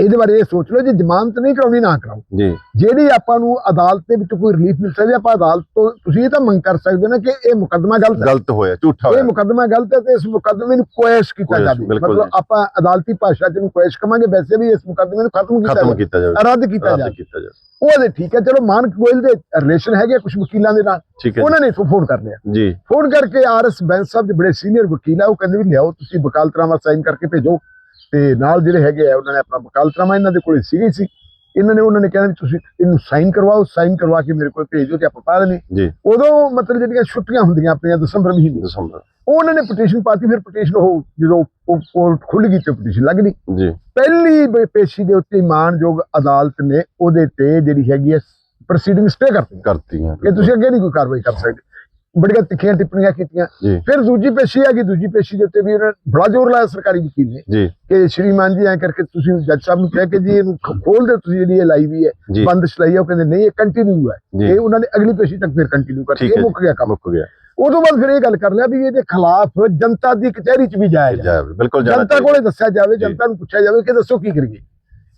ਇਹਦੇ ਬਾਰੇ ਇਹ ਸੋਚ ਲਓ ਜੇ ਜ਼ਮਾਨਤ ਨਹੀਂ ਕਰਾਉਣੀ ਨਾ ਕਰਾਓ। ਜੀ। ਜਿਹੜੀ ਆਪਾਂ ਨੂੰ ਅਦਾਲਤ ਦੇ ਵਿੱਚ ਕੋਈ ਰਿਲੀਫ ਮਿਲ ਸਕਦੀ ਹੈ, ਆਪਾਂ ਅਦਾਲਤ ਤੋਂ ਤੁਸੀਂ ਇਹ ਤਾਂ ਮੰਗ ਕਰ ਸਕਦੇ ਹੋ ਨਾ ਕਿ ਇਹ ਮੁਕੱਦਮਾ ਗਲਤ ਹੈ। ਗਲਤ ਹੋਇਆ ਝੂਠਾ ਇਹ ਹੋਇਆ ਮੁਕੱਦਮਾ ਗਲਤ ਹੈ ਤੇ ਇਸ ਮੁਕੱਦਮੇ ਨੂੰ ਕੋਇਸ਼ ਕੀਤਾ ਜਾਵੇ। ਮਤਲਬ। ਆਪਾਂ ਅਦਾਲਤੀ ਭਾਸ਼ਾ ਚ ਨੂੰ ਕੋਇਸ਼ ਕਵਾਂਗੇ ਵੈਸੇ ਵੀ ਇਸ ਮੁਕੱਦਮੇ ਨੂੰ ਖਤਮ ਕੀਤਾ ਜਾਵੇ ਰੱਦ ਕੀਤਾ ਜਾਵੇ। ਜਾਵੇ। ਉਹਦੇ ਠੀਕ ਹੈ ਚਲੋ ਮਾਨਕ ਗੋਇਲ ਦੇ ਰਿਲੇਸ਼ਨ ਹੈਗੇ ਕੁਝ ਵਕੀਲਾਂ ਦੇ ਨਾਲ। ਉਹਨਾਂ ਨੇ ਫੋਨ ਕਰ ਲਿਆ। ਜੀ। ਫੋਨ ਕਰਕੇ ਆਰਐਸ ਬੈਂਸ ਸਾਹਿਬ ਦੇ ਬੜੇ ਸੀਨੀਅਰ ਵਕੀਲ ਆ ਉਹ ਕਹਿੰਦੇ ਵੀ ਲਿਆਓ ਤੁਸੀਂ ਵਕਾਲਤਨਾਮਾ ਸਾਈਨ ਕਰਕੇ ਭੇਜੋ। ਤੇ ਨਾਲ ਜਿਹੜੇ ਹੈਗੇ ਆ ਉਹਨਾਂ ਨੇ ਆਪਣਾ ਵਕਾਲਤਨਾਮਾ ਇਹਨਾਂ ਦੇ ਕੋਲੇ ਸੀਗੇ ਸੀ। ਇਹਨਾਂ ਨੇ ਉਹਨਾਂ ਨੇ ਕਹਿੰਦੇ ਵੀ ਤੁਸੀਂ ਇਹਨੂੰ ਸਾਈਨ ਕਰਵਾਓ ਸਾਈਨ ਕਰਵਾ ਕੇ ਮੇਰੇ ਕੋਲ ਭੇਜ ਦਿਓ ਤੇ ਆਪਾਂ ਪਾ ਜੀ। ਉਦੋਂ ਮਤਲਬ ਜਿਹੜੀਆਂ ਛੁੱਟੀਆਂ ਹੁੰਦੀਆਂ ਆਪਣੀਆਂ ਦਸੰਬਰ ਮਹੀਨੇ ਦਸੰਬਰ। ਉਹ ਉਹਨਾਂ ਨੇ ਪਟੀਸ਼ਨ ਪਾਤੀ ਫਿਰ ਪਟੀਸ਼ਨ ਉਹ ਜਦੋਂ ਕੋਰਟ ਖੁੱਲ ਗਈ ਤੇ ਪਟੀਸ਼ਨ ਲੱਗ ਗਈ। ਜੀ। ਪਹਿਲੀ ਪੇਸ਼ੀ ਦੇ ਉੱਤੇ ਮਾਨਯੋਗ ਅਦਾਲਤ ਨੇ ਉਹਦੇ ਤੇ ਜਿਹੜੀ ਹੈਗੀ ਹੈ ਪ੍ਰੋਸੀਡਿੰਗ ਸਟੇ ਕਰਤੀ ਕਰਤੀਆਂ। ਕਿ ਤੁਸੀਂ ਅੱਗੇ ਨਹੀਂ ਕੋਈ ਕਾਰਵਾਈ ਕਰ ਸਕਦੇ। ਬੜੀਆਂ ਤਿੱਖੀਆਂ ਟਿੱਪਣੀਆਂ ਕੀਤੀਆਂ। ਫਿਰ ਦੂਜੀ ਪੇਸ਼ੀ ਆ ਗਈ ਦੂਜੀ ਪੇਸ਼ੀ ਦੇ ਉੱਤੇ ਵੀ ਉਹਨਾਂ ਨੇ ਬੜਾ ਜ਼ੋਰ ਲਾਇਆ ਸਰਕਾਰੀ ਵਕੀਲ ਨੇ ਕਿ ਸ਼੍ਰੀਮਾਨ ਜੀ ਐ ਕਰਕੇ ਤੁਸੀਂ ਜੱਜ ਸਾਹਿਬ ਨੂੰ ਕਹਿ ਕੇ ਜੀ ਇਹਨੂੰ ਖੋਲ ਦਿਓ ਤੁਸੀਂ ਜਿਹੜੀ ਇਹ ਲਾਈ ਵੀ ਹੈ। ਬੰਦਸ਼ ਲਾਈ ਹੈ ਉਹ ਕਹਿੰਦੇ ਨਹੀਂ ਇਹ ਕੰਟੀਨਿਊ ਹੈ ਇਹ ਉਹਨਾਂ ਨੇ ਅਗਲੀ ਪੇਸ਼ੀ ਤੱਕ ਫਿਰ ਕੰਟੀਨਿਊ ਕਰਤੀ ਇਹ ਮੁੱਕ ਗਿਆ ਕੰਮ। ਮੁੱਕ ਗਿਆ। ਉਦੋਂ ਬਾਅਦ ਫਿਰ ਇਹ ਗੱਲ ਕਰ ਲਿਆ ਵੀ ਇਹਦੇ ਖਿਲਾਫ ਜਨਤਾ ਦੀ ਕਚਹਿਰੀ 'ਚ ਵੀ ਜਾਇਆ ਜਾਵੇ ਬਿਲਕੁਲ ਜਨਤਾ ਕੋਲੇ ਦੱਸਿਆ ਜਾਵੇ। ਜਨਤਾ ਨੂੰ ਪੁੱਛਿਆ ਜਾਵੇ ਕਿ ਦੱਸੋ ਕੀ ਕਰੀਏ।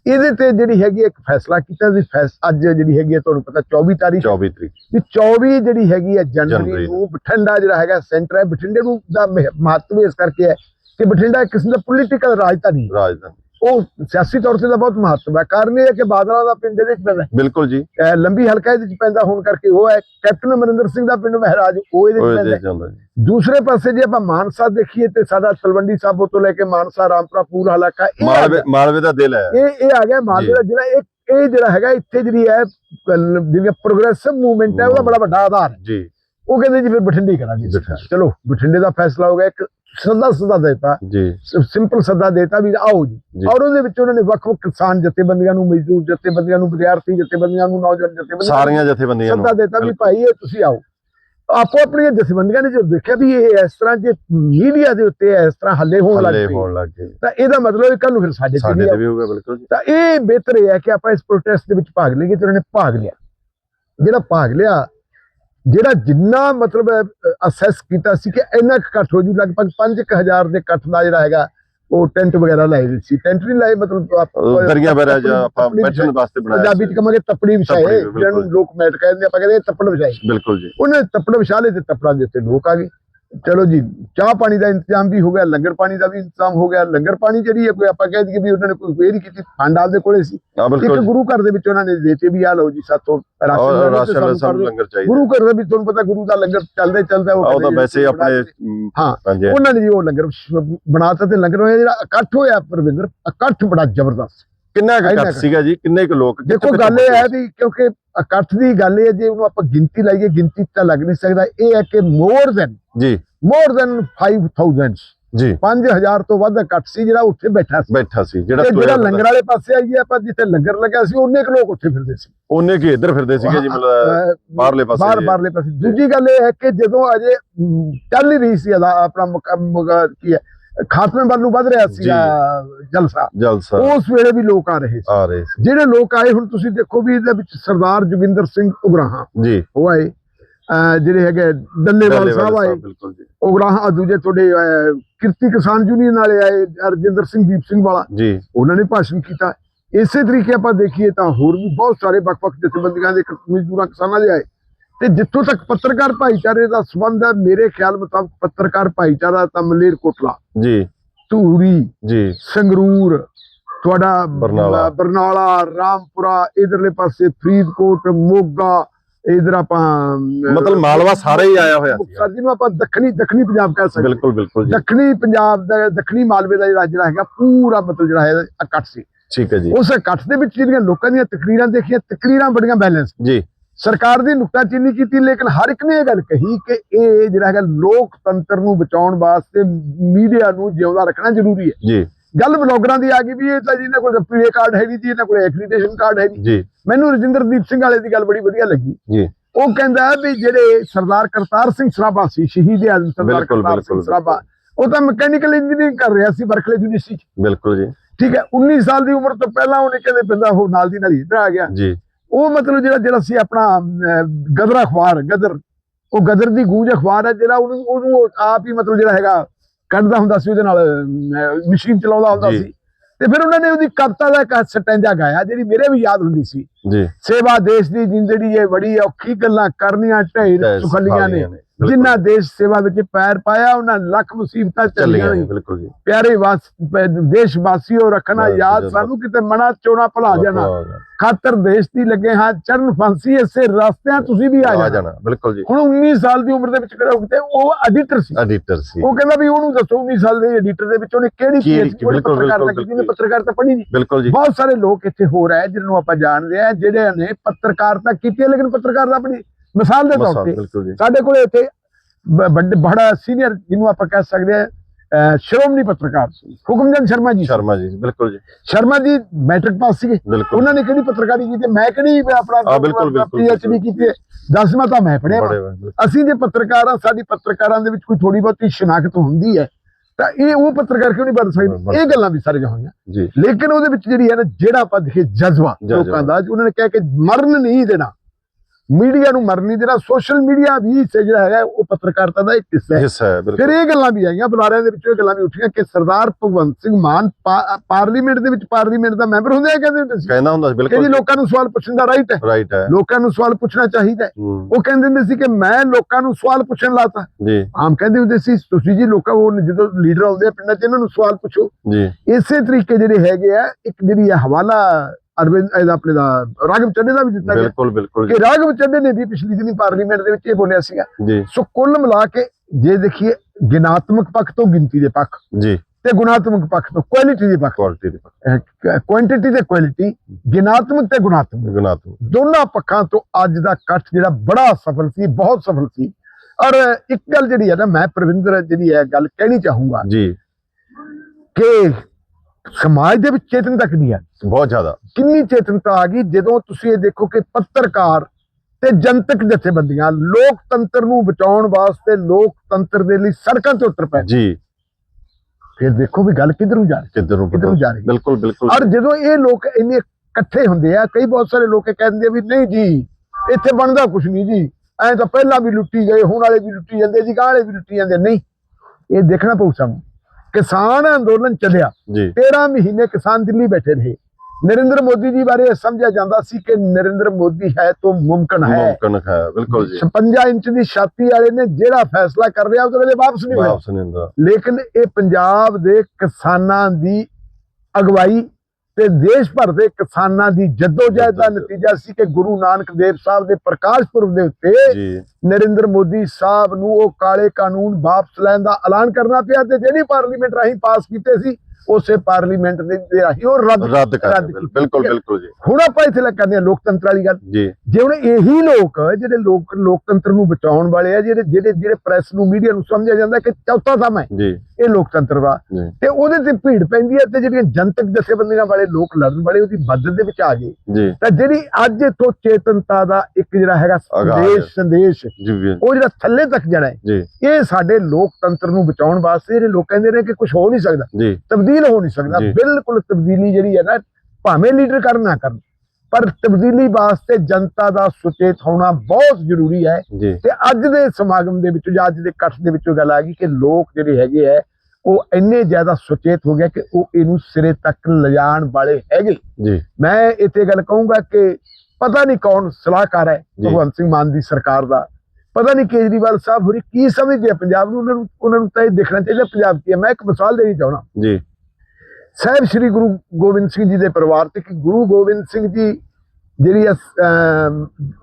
ਇਹਦੇ ਤੇ ਜਿਹੜੀ ਹੈਗੀ ਇੱਕ ਫੈਸਲਾ ਕੀਤਾ ਫੈਸ ਅੱਜ ਜਿਹੜੀ ਹੈਗੀ ਤੁਹਾਨੂੰ ਪਤਾ 24 ਤਾਰੀਖ। 24 ਤਰੀਕ। ਵੀ 24 ਜਿਹੜੀ ਹੈਗੀ ਹੈ ਜਨਵਰੀ ਨੂੰ ਬਠਿੰਡਾ ਜਿਹੜਾ ਹੈਗਾ ਸੈਂਟਰ ਹੈ ਬਠਿੰਡੇ ਨੂੰ ਦਾ ਮਹ- ਮਹੱਤਵ ਇਸ ਕਰਕੇ ਹੈ ਕਿ ਬਠਿੰਡਾ ਇੱਕ ਕਿਸਮ ਦਾ ਪੋਲੀਟੀਕਲ ਰਾਜਧਾਨੀ। ਰਾਜਧਾਨੀ। ਉਹ ਸਿਆਸੀ ਤੌਰ ਤੇ ਦਾ ਬਹੁਤ ਮਹੱਤਵ ਹੈ। ਕਾਰਨ ਇਹ ਹੈ ਕਿ ਬਾਦਲਾਂ ਦਾ ਪਿੰਡ ਇਹਦੇ ਵਿੱਚ ਪੈਂਦਾ। ਬਿਲਕੁਲ ਜੀ। ਲੰਬੀ ਹਲਕਾ ਇਹਦੇ ਵਿੱਚ ਪੈਂਦਾ ਹੋਣ ਕਰਕੇ ਉਹ ਹੈ ਕੈਪਟਨ ਅਮਰਿੰਦਰ ਸਿੰਘ ਦਾ ਪਿੰਡ ਮਹਾਰਾਜ ਉਹ ਇਹਦੇ ਵਿੱਚ ਪੈਂਦਾ ਦੂਸਰੇ ਪਾਸੇ ਜੇ ਆਪਾਂ ਮਾਨਸਾ ਦੇਖੀਏ ਤੇ ਸਾਡਾ ਤਲਵੰਡੀ ਸਾਬੋ ਤੋਂ ਲੈ ਕੇ ਮਾਨਸਾ ਰਾਮਪੁਰਾ ਪੂਰਾ ਇਲਾਕਾ ਇਹ ਮਾਲਵੇ ਮਾਲਵੇ ਦਾ ਦਿਲ ਹੈ। ਇਹ ਇਹ ਆ ਗਿਆ ਮਾਲਵੇ ਦਾ ਜਿਹੜਾ ਇਹ ਇਹ ਜਿਹੜਾ ਹੈਗਾ ਇੱਥੇ ਜਿਹੜੀ ਹੈ ਜਿਹੜੀ ਪ੍ਰੋਗਰੈਸਿਵ ਮੂਵਮੈਂਟ ਹੈ ਉਹਦਾ ਬੜਾ ਵੱਡਾ ਆਧਾਰ ਹੈ। ਜੀ। ਉਹ ਕਹਿੰਦੇ ਜੀ ਫਿਰ ਬਠਿੰਡੇ ਕਰਾਂਗੇ। ਚਲੋ ਬਠਿੰਡੇ ਦਾ ਫੈਸਲਾ ਹੋ ਗਿਆ। ਇੱਕ ਸਦਾ ਸਦਾ ਦੇਤਾ। ਜੀ। ਸਿੰਪਲ ਸਦਾ ਦੇਤਾ ਵੀ ਆਓ ਜੀ। ਜੀ। ਔਰ ਉਹਦੇ ਵਿੱਚ ਉਹਨਾਂ ਨੇ ਵੱਖ-ਵੱਖ ਕਿਸਾਨ ਜਥੇਬੰਦੀਆਂ ਨੂੰ ਮਜ਼ਦੂਰ ਜਥੇਬੰਦੀਆਂ ਨੂੰ ਵਿਦਿਆਰਥੀ ਜਥੇਬੰਦੀਆਂ ਨੂੰ ਨੌਜਵਾਨ ਜਥੇਬੰਦੀਆਂ ਸਾਰੀਆਂ ਜਥੇਬੰਦੀਆਂ ਨੂੰ। ਸੱਦਾ ਦੇਤਾ ਵੀ ਭਾਈ ਇਹ ਤੁਸੀਂ ਆਓ। ਆਪੋ ਆਪਣੀਆਂ ਜਥੇਬੰਦੀਆਂ ਨੇ ਜਦੋਂ ਦੇਖਿਆ ਵੀ ਇਹ ਇਸ ਤਰ੍ਹਾਂ ਜੇ ਮੀਡੀਆ ਦੇ ਉੱਤੇ ਇਸ ਤਰ੍ਹਾਂ ਹੱਲੇ ਹੋਣ ਲੱਗ ਗਏ। ਤਾਂ ਇਹਦਾ ਮਤਲਬ ਇਹ ਕੱਲ ਨੂੰ ਫਿਰ ਸਾਡੇ ਤੇ ਵੀ ਹੋਊਗਾ ਬਿਲਕੁਲ ਜੀ। ਤਾਂ ਇਹ ਬਿਹਤਰ ਹੈ ਕਿ ਆਪਾਂ ਇਸ ਪ੍ਰੋਟੈਸਟ ਦੇ ਵਿੱਚ ਭਾਗ ਲਈਏ ਤੇ ਉਹਨਾਂ ਨੇ ਭਾਗ ਲਿਆ। ਜਿਹੜਾ ਭਾਗ ਲਿਆ ਜਿਹੜਾ ਜਿੰਨਾ ਮਤਲਬ ਅਸੈਸ ਕੀਤਾ ਸੀ ਕਿ ਇੰਨਾ ਕੁ ਇਕੱਠ ਹੋ ਜੂ ਲਗਭਗ 5000 ਦੇ ਇਕੱਠ ਦਾ ਜਿਹੜਾ ਹੈਗਾ ਉਹ ਟੈਂਟ ਵਗੈਰਾ ਲਾਏ ਹੋਏ ਸੀ। ਟੈਂਟ ਨਹੀਂ ਲਾਏ ਮਤਲਬ ਦਰੀਆਂ ਬੈਰਾ ਜਾਂ ਆਪਾਂ ਬੈਠਣ ਵਾਸਤੇ ਬਣਾਇਆ ਪੰਜਾਬੀ ਚ। ਕਹਾਂਗੇ ਤੱਪੜੀ ਵਿਛਾਏ ਜਿਹਨਾਂ। ਲੋਕ ਮੈਟ ਕਹਿੰਦੇ ਆਪਾਂ ਕਹਿੰਦੇ ਤੱਪੜ ਵਿਛਾਏ ਬਿਲਕੁਲ ਜੀ। ਉਹਨੇ ਤੱਪੜ ਵਿਛਾ ਲਏ ਤੇ ਤੱਪੜਾਂ ਦੇ ਉੱਤੇ ਲੋਕ ਆ ਗਏ। ਚਲੋ ਜੀ ਚਾਹ ਪਾਣੀ ਦਾ ਇੰਤਜ਼ਾਮ ਵੀ ਹੋ ਗਿਆ ਲੰਗਰ ਪਾਣੀ ਦਾ ਵੀ ਇੰਤਜ਼ਾਮ ਹੋ ਗਿਆ। ਲੰਗਰ ਪਾਣੀ ਜਿਹੜੀ ਹੈ ਕੋਈ ਆਪਾਂ ਕਹਿ ਦਈਏ ਵੀ ਉਹਨਾਂ ਨੇ ਕੋਈ ਵੇਰ ਨਹੀਂ ਕੀਤੀ ਫੰਡ ਆਪਦੇ ਕੋਲੇ ਸੀ। ਹਾਂ ਇੱਕ ਗੁਰੂ ਘਰ ਦੇ ਵਿੱਚ ਉਹਨਾਂ ਨੇ ਦੇਤੇ ਵੀ ਆ ਲਓ ਜੀ ਸਾਤੋਂ ਰਾਸ਼ਨ ਸਾਨੂੰ। ਲੰਗਰ ਚਾਹੀਦਾ। ਗੁਰੂ ਘਰ ਦਾ ਵੀ ਤੁਹਾਨੂੰ ਪਤਾ ਗੁਰੂ ਦਾ ਲੰਗਰ ਚੱਲਦਾ ਹੀ ਚੱਲਦਾ ਉਹ ਤਾਂ ਵੈਸੇ ਹੀ ਆਪਣੇ ਹਾਂ, ਉਹਨਾਂ ਨੇ ਜੀ ਉਹ ਲੰਗਰ ਬਣਾਤਾ ਤੇ ਲੰਗਰ ਹੋਇਆ ਜਿਹੜਾ ਇਕੱਠ ਹੋਇਆ ਪਰਵਿੰਦਰ ਇਕੱਠ ਬੜਾ ਜ਼ਬਰਦਸਤ। ਕਿੰਨਾ ਕੁ ਇਕੱਠ। ਸੀਗਾ ਜੀ? ਕਿੰਨੇ ਕੁ ਲੋਕ? ਦੇਖੋ ਗੱਲ ਇਹ? ਹੈ ਵੀ ਕਿਉਂਕਿ ਇਕੱਠ ਦੀ ਗੱਲ ਇਹ ਹੈ ਜੇ ਉਹਨੂੰ ਆਪਾਂ ਗਿਣਤੀ ਲਾਈਏ ਗਿਣਤੀ ਤਾਂ ਲੱਗ ਨਹੀਂ ਸਕਦਾ। ਇਹ ਹੈ ਕਿ ਮੋਰ ਦੈਨ ਜੀ। ਮੋਰ ਦੈਨ 5000 ਜੀ। 5000 ਤੋਂ ਵੱਧ ਇਕੱਠ ਸੀ ਜਿਹੜਾ ਉੱਥੇ ਬੈਠਾ ਸੀ। ਬੈਠਾ ਸੀ ਜਿਹੜਾ ਜਿਹੜਾ ਲੰਗਰ ਵਾਲੇ ਪਾਸੇ ਆਈਏ ਆਪਾਂ ਜਿੱਥੇ ਲੰਗਰ ਲੱਗਿਆ ਸੀ ਉਹਨੇ ਕੁ ਲੋਕ ਉੱਥੇ ਫਿਰਦੇ ਸੀ। ਉਹਨੇ ਕੀ ਇੱਧਰ ਫਿਰਦੇ ਸੀਗੇ ਜੀ ਮਤਲਬ ਬਾਹਰਲੇ ਪਾਸੇ ਬਾਹਰ। ਬਾਹਰਲੇ ਪਾਸੇ। ਦੂਜੀ ਗੱਲ ਇਹ ਹੈ ਕਿ ਜਦੋਂ ਅਜੇ ਚੱਲ ਹੀ ਰਹੀ ਸੀ ਆਪਣਾ ਕੀ ਹੈ ਖਾਤਮੇ ਵੱਲ ਨੂੰ ਵੱਧ ਰਿਹਾ ਸੀ ਜਲਸਾ। ਜਲਸਾ। ਉਸ ਵੇਲੇ ਵੀ ਲੋਕ ਆ ਰਹੇ ਸੀ। ਆ ਰਹੇ ਸੀ। ਜਿਹੜੇ ਲੋਕ ਆਏ ਹੁਣ ਤੁਸੀਂ ਦੇਖੋ ਵੀ ਇਹਦੇ ਵਿੱਚ ਸਰਦਾਰ ਜੋਗਿੰਦਰ ਸਿੰਘ ਉਗਰਾਹਾਂ। ਜੀ। ਉਹ ਆਏ। ਜਿਹੜੇ ਹੈਗੇ ਡੱਲੇਵਾਲ ਸਾਹਿਬ ਆਏ। ਬਿਲਕੁਲ ਜੀ। ਉਹ ਰਾਹ ਦੂਜੇ ਤੁਹਾਡੇ ਕਿਰਤੀ ਕਿਸਾਨ ਯੂਨੀਅਨ ਵਾਲੇ ਆਏ ਅਰਜਿੰਦਰ ਸਿੰਘ ਦੀਪ ਸਿੰਘ ਵਾਲਾ। ਜੀ। ਉਹਨਾਂ ਨੇ ਭਾਸ਼ਣ ਕੀਤਾ। ਇਸੇ ਤਰੀਕੇ ਆਪਾਂ ਦੇਖੀਏ ਤਾਂ ਹੋਰ ਵੀ ਬਹੁਤ ਸਾਰੇ ਵੱਖ-ਵੱਖ ਜਥੇਬੰਦੀਆਂ ਦੇ ਮਜ਼ਦੂਰਾਂ ਕਿਸਾਨਾਂ ਦੇ ਆਏ। ਤੇ ਜਿੱਥੋਂ ਤੱਕ ਪੱਤਰਕਾਰ ਭਾਈਚਾਰੇ ਦਾ ਸੰਬੰਧ ਹੈ ਮੇਰੇ ਖਿਆਲ ਮੁਤਾਬਕ ਪੱਤਰਕਾਰ ਭਾਈਚਾਰਾ ਤਾਂ ਮਲੇਰਕੋਟਲਾ ਜੀ। ਧੂਰੀ ਜੀ। ਸੰਗਰੂਰ ਤੁਹਾਡਾ ਬਰਨਾਲਾ। ਰਾਮਪੁਰਾ ਇਧਰਲੇ ਪਾਸੇ ਫਰੀਦਕੋਟ ਮੋਗਾ ਇਧਰ ਆਪਾਂ ਮਤਲਬ ਮਾਲਵਾ ਸਾਰਾ ਹੀ ਆਇਆ ਹੋਇਆ। ਸੀ ਜਿਹਨੂੰ ਆਪਾਂ ਦੱਖਣੀ ਦੱਖਣੀ ਪੰਜਾਬ ਕਹਿ ਸਕਦੇ। ਬਿਲਕੁਲ ਬਿਲਕੁਲ ਜੀ। ਦੱਖਣੀ ਪੰਜਾਬ ਦਾ ਦੱਖਣੀ ਮਾਲਵੇ ਦਾ ਜਿਹੜਾ ਜਿਹੜਾ ਹੈਗਾ ਪੂਰਾ ਮਤਲਬ ਜਿਹੜਾ ਹੈ ਇਕੱਠ ਸੀ। ਠੀਕ ਹੈ ਜੀ। ਉਸ ਇਕੱਠ ਦੇ ਵਿੱਚ ਜਿਹੜੀਆਂ ਲੋਕਾਂ ਦੀਆਂ ਤਕਰੀਰਾਂ ਦੇਖੀਆਂ ਤਕਰੀਰਾਂ ਬੜੀਆਂ ਬੈਲੈਂਸ ਜੀ। ਸਰਕਾਰ ਦੀ ਨੁਕਤਾਚੀਨੀ ਕੀਤੀ ਲੇਕਿਨ ਹਰ ਇੱਕ ਨੇ ਇਹ ਗੱਲ ਕਹੀ ਕਿ ਇਹ ਜਿਹੜਾ ਹੈਗਾ ਲੋਕਤੰਤਰ ਨੂੰ ਬਚਾਉਣ ਵਾਸਤੇ ਮੀਡੀਆ ਨੂੰ ਜਿਉਂਦਾ ਰੱਖਣਾ ਜ਼ਰੂਰੀ ਹੈ। ਜੀ। ਗੱਲ ਬਲੌਗਰਾਂ ਦੀ ਆ ਗਈ ਵੀ ਇਹ ਤਾਂ ਜਿਹਨਾਂ ਕੋਲ ਪੀਏ ਕਾਰਡ ਹੈ ਨਹੀਂ ਜੀ ਇਹਨਾਂ ਕੋਲ ਐਕ੍ਰੀਡੇਸ਼ਨ ਕਾਰਡ ਹੈ ਨਹੀਂ ਜੀ। ਮੈਨੂੰ ਰਜਿੰਦਰਦੀਪ ਸਿੰਘ ਵਾਲੇ ਦੀ ਗੱਲ ਬੜੀ ਵਧੀਆ ਲੱਗੀ। ਜੀ। ਉਹ ਕਹਿੰਦਾ ਵੀ ਜਿਹੜੇ ਸਰਦਾਰ ਕਰਤਾਰ ਸਿੰਘ ਸਰਾਭਾ ਸੀ ਸ਼ਹੀਦ ਆਜ਼ਮ ਸਰਦਾਰ ਕਰਤਾਰ ਸਿੰਘ ਸਰਾਭਾ ਉਹ ਤਾਂ ਮਕੈਨੀਕਲ ਇੰਜੀਨੀਅਰਿੰਗ ਕਰ ਰਿਹਾ ਸੀ ਬਰਕਲੇ ਯੂਨੀਵਰਸਿਟੀ 'ਚ। ਬਿਲਕੁਲ ਜੀ। ਠੀਕ ਹੈ 19 ਸਾਲ ਦੀ ਉਮਰ ਤੋਂ ਪਹਿਲਾਂ ਉਹਨੇ ਕਹਿੰਦੇ ਪੈਂਦਾ ਉਹ ਨਾਲ ਦੀ ਨਾਲ ਇੱਧਰ ਆ ਗਿਆ। ਜੀ। ਉਹ ਮਤਲਬ ਜਿਹੜਾ ਜਿਹੜਾ ਸੀ ਆਪਣਾ ਗਦਰ ਅਖਬਾਰ ਗਦਰ। ਉਹ ਗਦਰ ਦੀ ਗੂੰਜ ਅਖਬਾਰ ਹੈ ਜਿਹੜਾ ਉਹਨੂੰ ਉਹਨੂੰ ਉਹ ਆਪ ਹੀ ਮਤਲਬ ਜਿਹੜਾ ਹੈਗਾ ਕੱਢਦਾ ਹੁੰਦਾ ਸੀ ਉਹਦੇ ਨਾਲ ਮਸ਼ੀਨ ਚਲਾਉਂਦਾ ਹੁੰਦਾ। ਸੀ। ਤੇ ਫਿਰ ਉਹਨਾਂ ਨੇ ਉਹਦੀ ਕਵਿਤਾ ਦਾ ਇੱਕ ਸਟੈਂਜਾ ਗਾਇਆ ਜਿਹੜੀ ਮੇਰੇ ਵੀ ਯਾਦ ਹੁੰਦੀ ਸੀ। ਜੀ। ਸੇਵਾ ਦੇਸ਼ ਦੀ ਜਿੰਦੜੀ ਇਹ ਬੜੀ ਔਖੀ ਗੱਲਾਂ ਕਰਨੀਆਂ ਢੇਰ ਸੁਖਲੀਆਂ ਨੇ। ਜਿਨ੍ਹਾਂ ਦੇਸ਼ ਸੇਵਾ ਵਿੱਚ ਪੈਰ ਪਾਇਆ ਉਹਨਾਂ ਲੱਖ ਮੁਸੀਬਤਾਂ ਚੱਲੀਆਂ ਨੇ। ਬਿਲਕੁਲ ਜੀ। ਪਿਆਰੇ ਵਾਸ ਦੇਸ਼ ਵਾਸੀਓ ਰੱਖਣਾ ਯਾਦ ਸਾਨੂੰ ਕਿਤੇ ਮਨਾ ਚੋਣਾ ਭੁਲਾ ਜਾਣਾ। ਖਾਤਰ ਦੇਸ਼ ਦੀ ਲੱਗੇ ਹਾਂ ਚਰਨ ਫਾਂਸੀ ਇਸੇ ਰਸਤਿਆਂ ਤੁਸੀਂ ਵੀ ਆ ਜਾਣਾ। ਬਿਲਕੁਲ ਜੀ। ਹੁਣ 19 ਸਾਲ ਦੀ ਉਮਰ ਦੇ ਵਿੱਚ ਕਿਹੜਾ ਕਿਤੇ ਉਹ ਐਡੀਟਰ ਸੀ। ਐਡੀਟਰ ਸੀ। ਉਹ ਕਹਿੰਦਾ ਵੀ ਉਹਨੂੰ ਦੱਸੋ 19 ਸਾਲ ਦੇ ਐਡੀਟਰ ਦੇ ਵਿੱਚ ਉਹਨੇ ਕਿਹੜੀ ਕੀਤੀ ਨੇ ਪੱਤਰਕਾਰਤਾ ਪੜ੍ਹੀ ਨਹੀਂ ਬਿਲਕੁਲ ਜੀ। ਬਹੁਤ ਸਾਰੇ ਲੋਕ ਇੱਥੇ ਹੋ ਰਹੇ ਜਿਹਨਾਂ ਨੂੰ ਆਪਾਂ ਜਾਣਦੇ ਆ ਜਿਹੜੇ ਨੇ ਪੱਤਰਕਾਰਤਾ ਕੀਤੀ ਹੈ ਲੇਕਿਨ ਪੱਤਰਕਾਰਤਾ ਆਪਣੀ ਮਿਸਾਲ ਦੇ ਤੌਰ ਤੇ ਸਾਡੇ ਕੋਲ ਇੱਥੇ ਬੜਾ ਸੀਨੀਅਰ ਜਿਹਨੂੰ ਆਪਾਂ ਕਹਿ ਸਕਦੇ ਆ ਸ਼੍ਰੋਮਣੀ ਪੱਤਰਕਾਰ ਸੀ। ਹੁਕਮਚੰਦ ਸ਼ਰਮਾ ਜੀ ਸ਼ਰਮਾ ਜੀ ਬਿਲਕੁਲ ਜੀ। ਸ਼ਰਮਾ ਜੀ ਮੈਟ੍ਰਿਕ ਪਾਸ ਸੀਗੇ। ਉਹਨਾਂ ਨੇ ਕਿਹੜੀ ਪੱਤਰਕਾਰੀ ਕੀਤੀ? ਮੈਂ ਕਿਹੜੀ ਆਪਣਾ ਬਿਲਕੁਲ, ਬਿਲਕੁਲ, ਪੀਐਚਡੀ ਕੀਤੀ। ਦਸਵਾਂ ਤਾਂ ਮੈਂ ਪੜਿਆ ਅਸੀਂ ਜੇ ਪੱਤਰਕਾਰ ਆ ਸਾਡੀ ਪੱਤਰਕਾਰਾਂ ਦੇ ਵਿੱਚ ਕੋਈ ਥੋੜੀ ਬਹੁਤੀ ਸ਼ਨਾਖਤ ਹੁੰਦੀ ਹੈ ਤਾਂ ਇਹ ਉਹ ਪੱਤਰਕਾਰ ਕਿਉਂ ਨਹੀਂ ਬਣ ਸਕਦੇ ਇਹ ਗੱਲਾਂ ਵੀ ਸਾਰੀਆਂ ਹੋਈਆਂ। ਲੇਕਿਨ ਉਹਦੇ ਵਿੱਚ ਜਿਹੜੀ ਹੈ ਨਾ ਜਿਹੜਾ ਆਪਾਂ ਦੇਖੇ ਜਜ਼ਬਾ। ਲੋਕਾਂ ਦਾ ਉਹਨਾਂ ਨੇ ਕਿਹਾ ਕਿ ਮਰਨ ਨਹੀਂ ਦੇਣਾ। ਮੀਡੀਆ ਨੂੰ ਮਰਨ ਨਹੀਂ ਦੇਣਾ ਸੋਸ਼ਲ ਮੀਡੀਆ ਵੀ ਹਿੱਸੇ ਜਿਹੜਾ ਹੈਗਾ ਉਹ ਪੱਤਰਕਾਰਤਾ ਦਾ ਇੱਕ ਹਿੱਸਾ ਹੈ। ਹਿੱਸਾ ਹੈ ਫਿਰ ਇਹ ਗੱਲਾਂ ਵੀ ਆਈਆਂ ਬੁਲਾਰਿਆਂ ਦੇ ਵਿੱਚੋਂ ਇਹ ਗੱਲਾਂ ਵੀ ਉੱਠੀਆਂ ਕਿ ਸਰਦਾਰ ਭਗਵੰਤ ਸਿੰਘ ਮਾਨ ਪਾਰਲੀਮੈਂਟ ਦੇ ਵਿੱਚ ਪਾਰਲੀਮੈਂਟ ਦਾ ਮੈਂਬਰ ਹੁੰਦੇ ਆ ਕਹਿੰਦੇ ਹੁੰਦੇ ਸੀ? ਕਹਿੰਦਾ ਹੁੰਦਾ ਸੀ ਕਿ ਬਿਲਕੁਲ ਲੋਕਾਂ ਨੂੰ ਸਵਾਲ ਪੁੱਛਣ ਦਾ ਰਾਈਟ ਹੈ। ਰਾਈਟ ਹੈ। ਲੋਕਾਂ ਨੂੰ ਸਵਾਲ ਪੁੱਛਣਾ ਚਾਹੀਦਾ ਉਹ ਕਹਿੰਦੇ ਹੁੰਦੇ ਸੀ ਕਿ ਮੈਂ ਲੋਕਾਂ ਨੂੰ ਸਵਾਲ ਪੁੱਛਣ ਲਾਤਾ। ਜੀ। ਆਮ ਕਹਿੰਦੇ ਹੁੰਦੇ ਸੀ ਤੁਸੀਂ ਜੀ ਲੋਕਾਂ ਉਹ ਜਦੋਂ ਲੀਡਰ ਆਉਂਦੇ ਆ ਪਿੰਡਾਂ 'ਚ ਇਹਨਾਂ ਨੂੰ ਸਵਾਲ ਪੁੱਛੋ। ਜੀ। ਇਸੇ ਤਰੀਕੇ ਜਿਹੜੇ ਹੈਗੇ ਆ ਇੱਕ ਜਿਹੜੀ ਹਵਾਲਾ ਅਰਵਿੰਦ ਇਹਦਾ ਆਪਣੇ ਦਾ ਰਾਘਵ ਚੱਡੇ ਦਾ ਵੀ ਦਿੱਤਾ ਗਿਆ। ਬਿਲਕੁਲ ਬਿਲਕੁਲ ਕਿ ਰਾਘਵ ਚੱਡੇ ਨੇ ਵੀ ਪਿਛਲੀ ਦਿਨੀ ਪਾਰਲੀਮੈਂਟ ਦੇ ਵਿੱਚ ਇਹ ਬੋਲਿਆ ਸੀਗਾ। ਸੋ ਕੁੱਲ ਮਿਲਾ ਕੇ ਜੇ ਦੇਖੀਏ ਗਿਣਾਤਮਕ ਪੱਖ ਤੋਂ ਗਿਣਤੀ ਦੇ ਪੱਖ ਜੀ। ਤੇ ਗੁਣਾਤਮਕ ਪੱਖ ਤੋਂ ਕੁਆਲਿਟੀ ਦੇ ਪੱਖ। ਕੁਆਲਿਟੀ ਦੀ ਕੁਆਂਟੀਟੀ ਤੇ ਕੁਆਲਿਟੀ ਗਿਣਾਤਮਕ ਤੇ ਗੁਣਾਤਮਕ। ਗੁਨਾਤਮਕ ਦੋਨਾਂ ਪੱਖਾਂ ਤੋਂ ਅੱਜ ਦਾ ਇਕੱਠ ਜਿਹੜਾ ਬੜਾ ਸਫਲ ਸੀ ਬਹੁਤ ਸਫਲ ਸੀ। ਔਰ ਇੱਕ ਗੱਲ ਜਿਹੜੀ ਹੈ ਨਾ ਮੈਂ ਪ੍ਰਵਿੰਦਰ ਜਿਹੜੀ ਹੈ ਗੱਲ ਕਹਿਣੀ ਚਾਹੂੰਗਾ ਜੀ। ਕਿ ਸਮਾਜ ਦੇ ਵਿੱਚ ਚੇਤਨਤਾ ਕਿੰਨੀ ਹੈ ਬਹੁਤ ਜ਼ਿਆਦਾ। ਕਿੰਨੀ ਚੇਤਨਤਾ ਆ ਗਈ ਜਦੋਂ ਤੁਸੀਂ ਇਹ ਦੇਖੋ ਕਿ ਪੱਤਰਕਾਰ ਤੇ ਜਨਤਕ ਜਥੇਬੰਦੀਆਂ ਲੋਕਤੰਤਰ ਨੂੰ ਬਚਾਉਣ ਵਾਸਤੇ ਲੋਕਤੰਤਰ ਦੇ ਲਈ ਸੜਕਾਂ ਤੇ ਉਤਰ ਪਏ। ਜੀ। ਫਿਰ ਦੇਖੋ ਵੀ ਗੱਲ ਕਿੱਧਰ ਨੂੰ ਜਾ ਰਹੀ। ਕਿੱਧਰ ਨੂੰ ਕਿੱਧਰ ਨੂੰ ਜਾ ਰਹੀ। ਬਿਲਕੁਲ ਬਿਲਕੁਲ। ਔਰ ਜਦੋਂ ਇਹ ਲੋਕ ਇੰਨੇ ਇਕੱਠੇ ਹੁੰਦੇ ਆ ਕਈ ਬਹੁਤ ਸਾਰੇ ਲੋਕ ਇਹ ਕਹਿੰਦੇ ਆ ਵੀ ਨਹੀਂ ਜੀ ਇੱਥੇ ਬਣਦਾ ਕੁਝ ਨਹੀਂ ਜੀ। ਐਂ ਤਾਂ ਪਹਿਲਾਂ ਵੀ ਲੁੱਟੀ ਗਏ ਹੁਣ ਵਾਲੇ ਵੀ ਲੁੱਟੀ ਜਾਂਦੇ ਜੀ ਗਾਂ ਵਾਲੇ ਵੀ ਲੁੱਟੀ ਜਾਂਦੇ ਨਹੀਂ ਇਹ ਦੇਖਣਾ ਪਊ ਸਾਨੂੰ। ਕਿਸਾਨ ਅੰਦੋਲਨ ਚੱਲਿਆ। ਜੀ। 13 ਮਹੀਨੇ ਕਿਸਾਨ ਦਿੱਲੀ ਬੈਠੇ ਰਹੇ। ਨਰਿੰਦਰ ਮੋਦੀ ਜੀ ਬਾਰੇ ਇਹ ਸਮਝਿਆ ਜਾਂਦਾ ਸੀ ਕਿ ਨਰਿੰਦਰ ਮੋਦੀ ਹੈ ਤਾਂ ਮੁਮਕਨ ਹੈ। ਮੁਮਕਨ ਹੈ ਬਿਲਕੁਲ ਜੀ। 56 ਇੰਚ ਦੀ ਛਾਤੀ ਵਾਲੇ ਨੇ ਜਿਹੜਾ ਫੈਸਲਾ ਕਰ ਲਿਆ ਉਹਦੇ ਵੇਲੇ ਵਾਪਸ ਨਹੀਂ ਹੋਇਆ ਵਾਪਸ ਨਹੀਂ ਹੁੰਦਾ। ਲੇਕਿਨ ਇਹ ਪੰਜਾਬ ਦੇ ਕਿਸਾਨਾਂ ਦੀ ਅਗਵਾਈ ਤੇ ਦੇਸ਼ ਭਰ ਦੇ ਕਿਸਾਨਾਂ ਦੀ ਜਦੋਜਹਿਦ ਦਾ ਨਤੀਜਾ ਸੀ ਕਿ ਗੁਰੂ ਨਾਨਕ ਦੇਵ ਸਾਹਿਬ ਦੇ ਪ੍ਰਕਾਸ਼ ਪੁਰਬ ਦੇ ਉੱਤੇ ਨਰਿੰਦਰ ਮੋਦੀ ਸਾਹਿਬ ਨੂੰ ਉਹ ਕਾਲੇ ਕਾਨੂੰਨ ਵਾਪਸ ਲੈਣ ਦਾ ਐਲਾਨ ਕਰਨਾ ਪਿਆ ਤੇ ਜਿਹੜੀ ਪਾਰਲੀਮੈਂਟ ਰਾਹੀਂ ਪਾਸ ਕੀਤੇ ਸੀ ਉਸੇ ਪਾਰਲੀਮੈਂਟ ਦੇ ਰਾਹੀਂ ਉਹ ਰੱਦ ਰੱਦ ਕਰ। ਬਿਲਕੁਲ ਬਿਲਕੁਲ ਜੀ। ਹੁਣ ਆਪਾਂ ਇੱਥੇ ਲੱਗ ਕਰਦੇ ਹਾਂ ਲੋਕਤੰਤਰ ਵਾਲੀ ਗੱਲ। ਜੀ। ਜੇ ਹੁਣ ਇਹੀ ਲੋਕ ਜਿਹੜੇ ਲੋਕ ਲੋਕਤੰਤਰ ਨੂੰ ਬਚਾਉਣ ਵਾਲੇ ਆ ਜਿਹੜੇ ਜਿਹੜੇ ਜਿਹੜੇ ਪ੍ਰੈਸ ਨੂੰ ਮੀਡੀਆ ਨੂੰ ਸਮਝਿਆ ਜਾਂਦਾ ਕਿ ਚੌਥਾ ਸਮਾਂ ਹੈ। ਜੀ। ਇਹ ਲੋਕਤੰਤਰ ਦਾ ਤੇ ਉਹਦੇ ਤੇ ਭੀੜ ਪੈਂਦੀ ਹੈ ਤੇ ਜਿਹੜੀਆਂ ਜਨਤਕ ਜਥੇਬੰਦੀਆਂ ਵਾਲੇ ਲੋਕ ਲੜਨ ਵਾਲੇ ਉਹਦੀ ਮਦਦ ਦੇ ਵਿੱਚ ਆ ਗਏ। ਤਾਂ ਜਿਹੜੀ ਅੱਜ ਇਥੋਂ ਚੇਤਨਤਾ ਦਾ ਇੱਕ ਜਿਹੜਾ ਹੈਗਾ। ਸੰਦੇਸ਼ ਸੰਦੇਸ਼ ਉਹ ਜਿਹੜਾ ਥੱਲੇ ਤੱਕ ਜਾਣਾ ਹੈ। ਇਹ ਸਾਡੇ ਲੋਕਤੰਤਰ ਨੂੰ ਬਚਾਉਣ ਵਾਸਤੇ ਜਿਹੜੇ ਲੋਕ ਕਹਿੰਦੇ ਨੇ ਕਿ ਕੁਝ ਹੋ ਨਹੀਂ ਸਕਦਾ। ਤਬਦੀਲ ਹੋ ਨਹੀਂ ਸਕਦਾ। ਬਿਲਕੁਲ ਤਬਦੀਲੀ ਜਿਹੜੀ ਹੈ ਨਾ ਭਾਵੇਂ ਲੀਡਰ ਕਰਨ ਨਾ ਕਰਨ। ਪਰ ਤਬਦੀਲੀ ਵਾਸਤੇ ਜਨਤਾ ਦਾ ਸੁਚੇਤ ਹੋਣਾ ਬਹੁਤ ਜ਼ਰੂਰੀ ਹੈ। ਤੇ ਅੱਜ ਦੇ ਸਮਾਗਮ ਦੇ ਵਿੱਚ ਜਾਂ ਅੱਜ ਦੇ ਇਕੱਠ ਦੇ ਵਿੱਚੋਂ ਗੱਲ ਆ ਗਈ ਕਿ ਲੋਕ ਜਿਹੜੇ ਹੈਗੇ ਹੈ ਉਹ ਇੰਨੇ ਜ਼ਿਆਦਾ ਸੁਚੇਤ ਹੋ ਗਏ ਕਿ ਉਹ ਇਹਨੂੰ ਸਿਰੇ ਤੱਕ ਲਿਜਾਣ ਵਾਲੇ ਹੈਗੇ। ਜੀ। ਮੈਂ ਇੱਥੇ ਗੱਲ ਕਹੂੰਗਾ ਕਿ ਪਤਾ ਨਹੀਂ ਕੌਣ ਸਲਾਹਕਾਰ ਹੈ। ਭਗਵੰਤ ਸਿੰਘ ਮਾਨ ਦੀ ਸਰਕਾਰ ਦਾ। ਪਤਾ ਨਹੀਂ ਕੇਜਰੀਵਾਲ ਸਾਹਿਬ ਹੋਰੀ ਕੀ ਸਮਝਦੇ ਆ ਪੰਜਾਬ ਨੂੰ। ਉਹਨਾਂ ਨੂੰ ਉਹਨਾਂ ਨੂੰ ਤਾਂ ਇਹ ਦੇਖਣਾ ਚਾਹੀਦਾ ਪੰਜਾਬ ਕੀ ਹੈ। ਮੈਂ ਇੱਕ ਮਿਸਾਲ ਦੇਣੀ ਚਾਹਣਾ ਜੀ। ਸਾਹਿਬ ਸ੍ਰੀ ਗੁਰੂ ਗੋਬਿੰਦ ਸਿੰਘ ਜੀ ਦੇ ਪਰਿਵਾਰ ਤੇ ਕਿ ਗੁਰੂ ਗੋਬਿੰਦ ਸਿੰਘ ਜੀ ਜਿਹੜੀ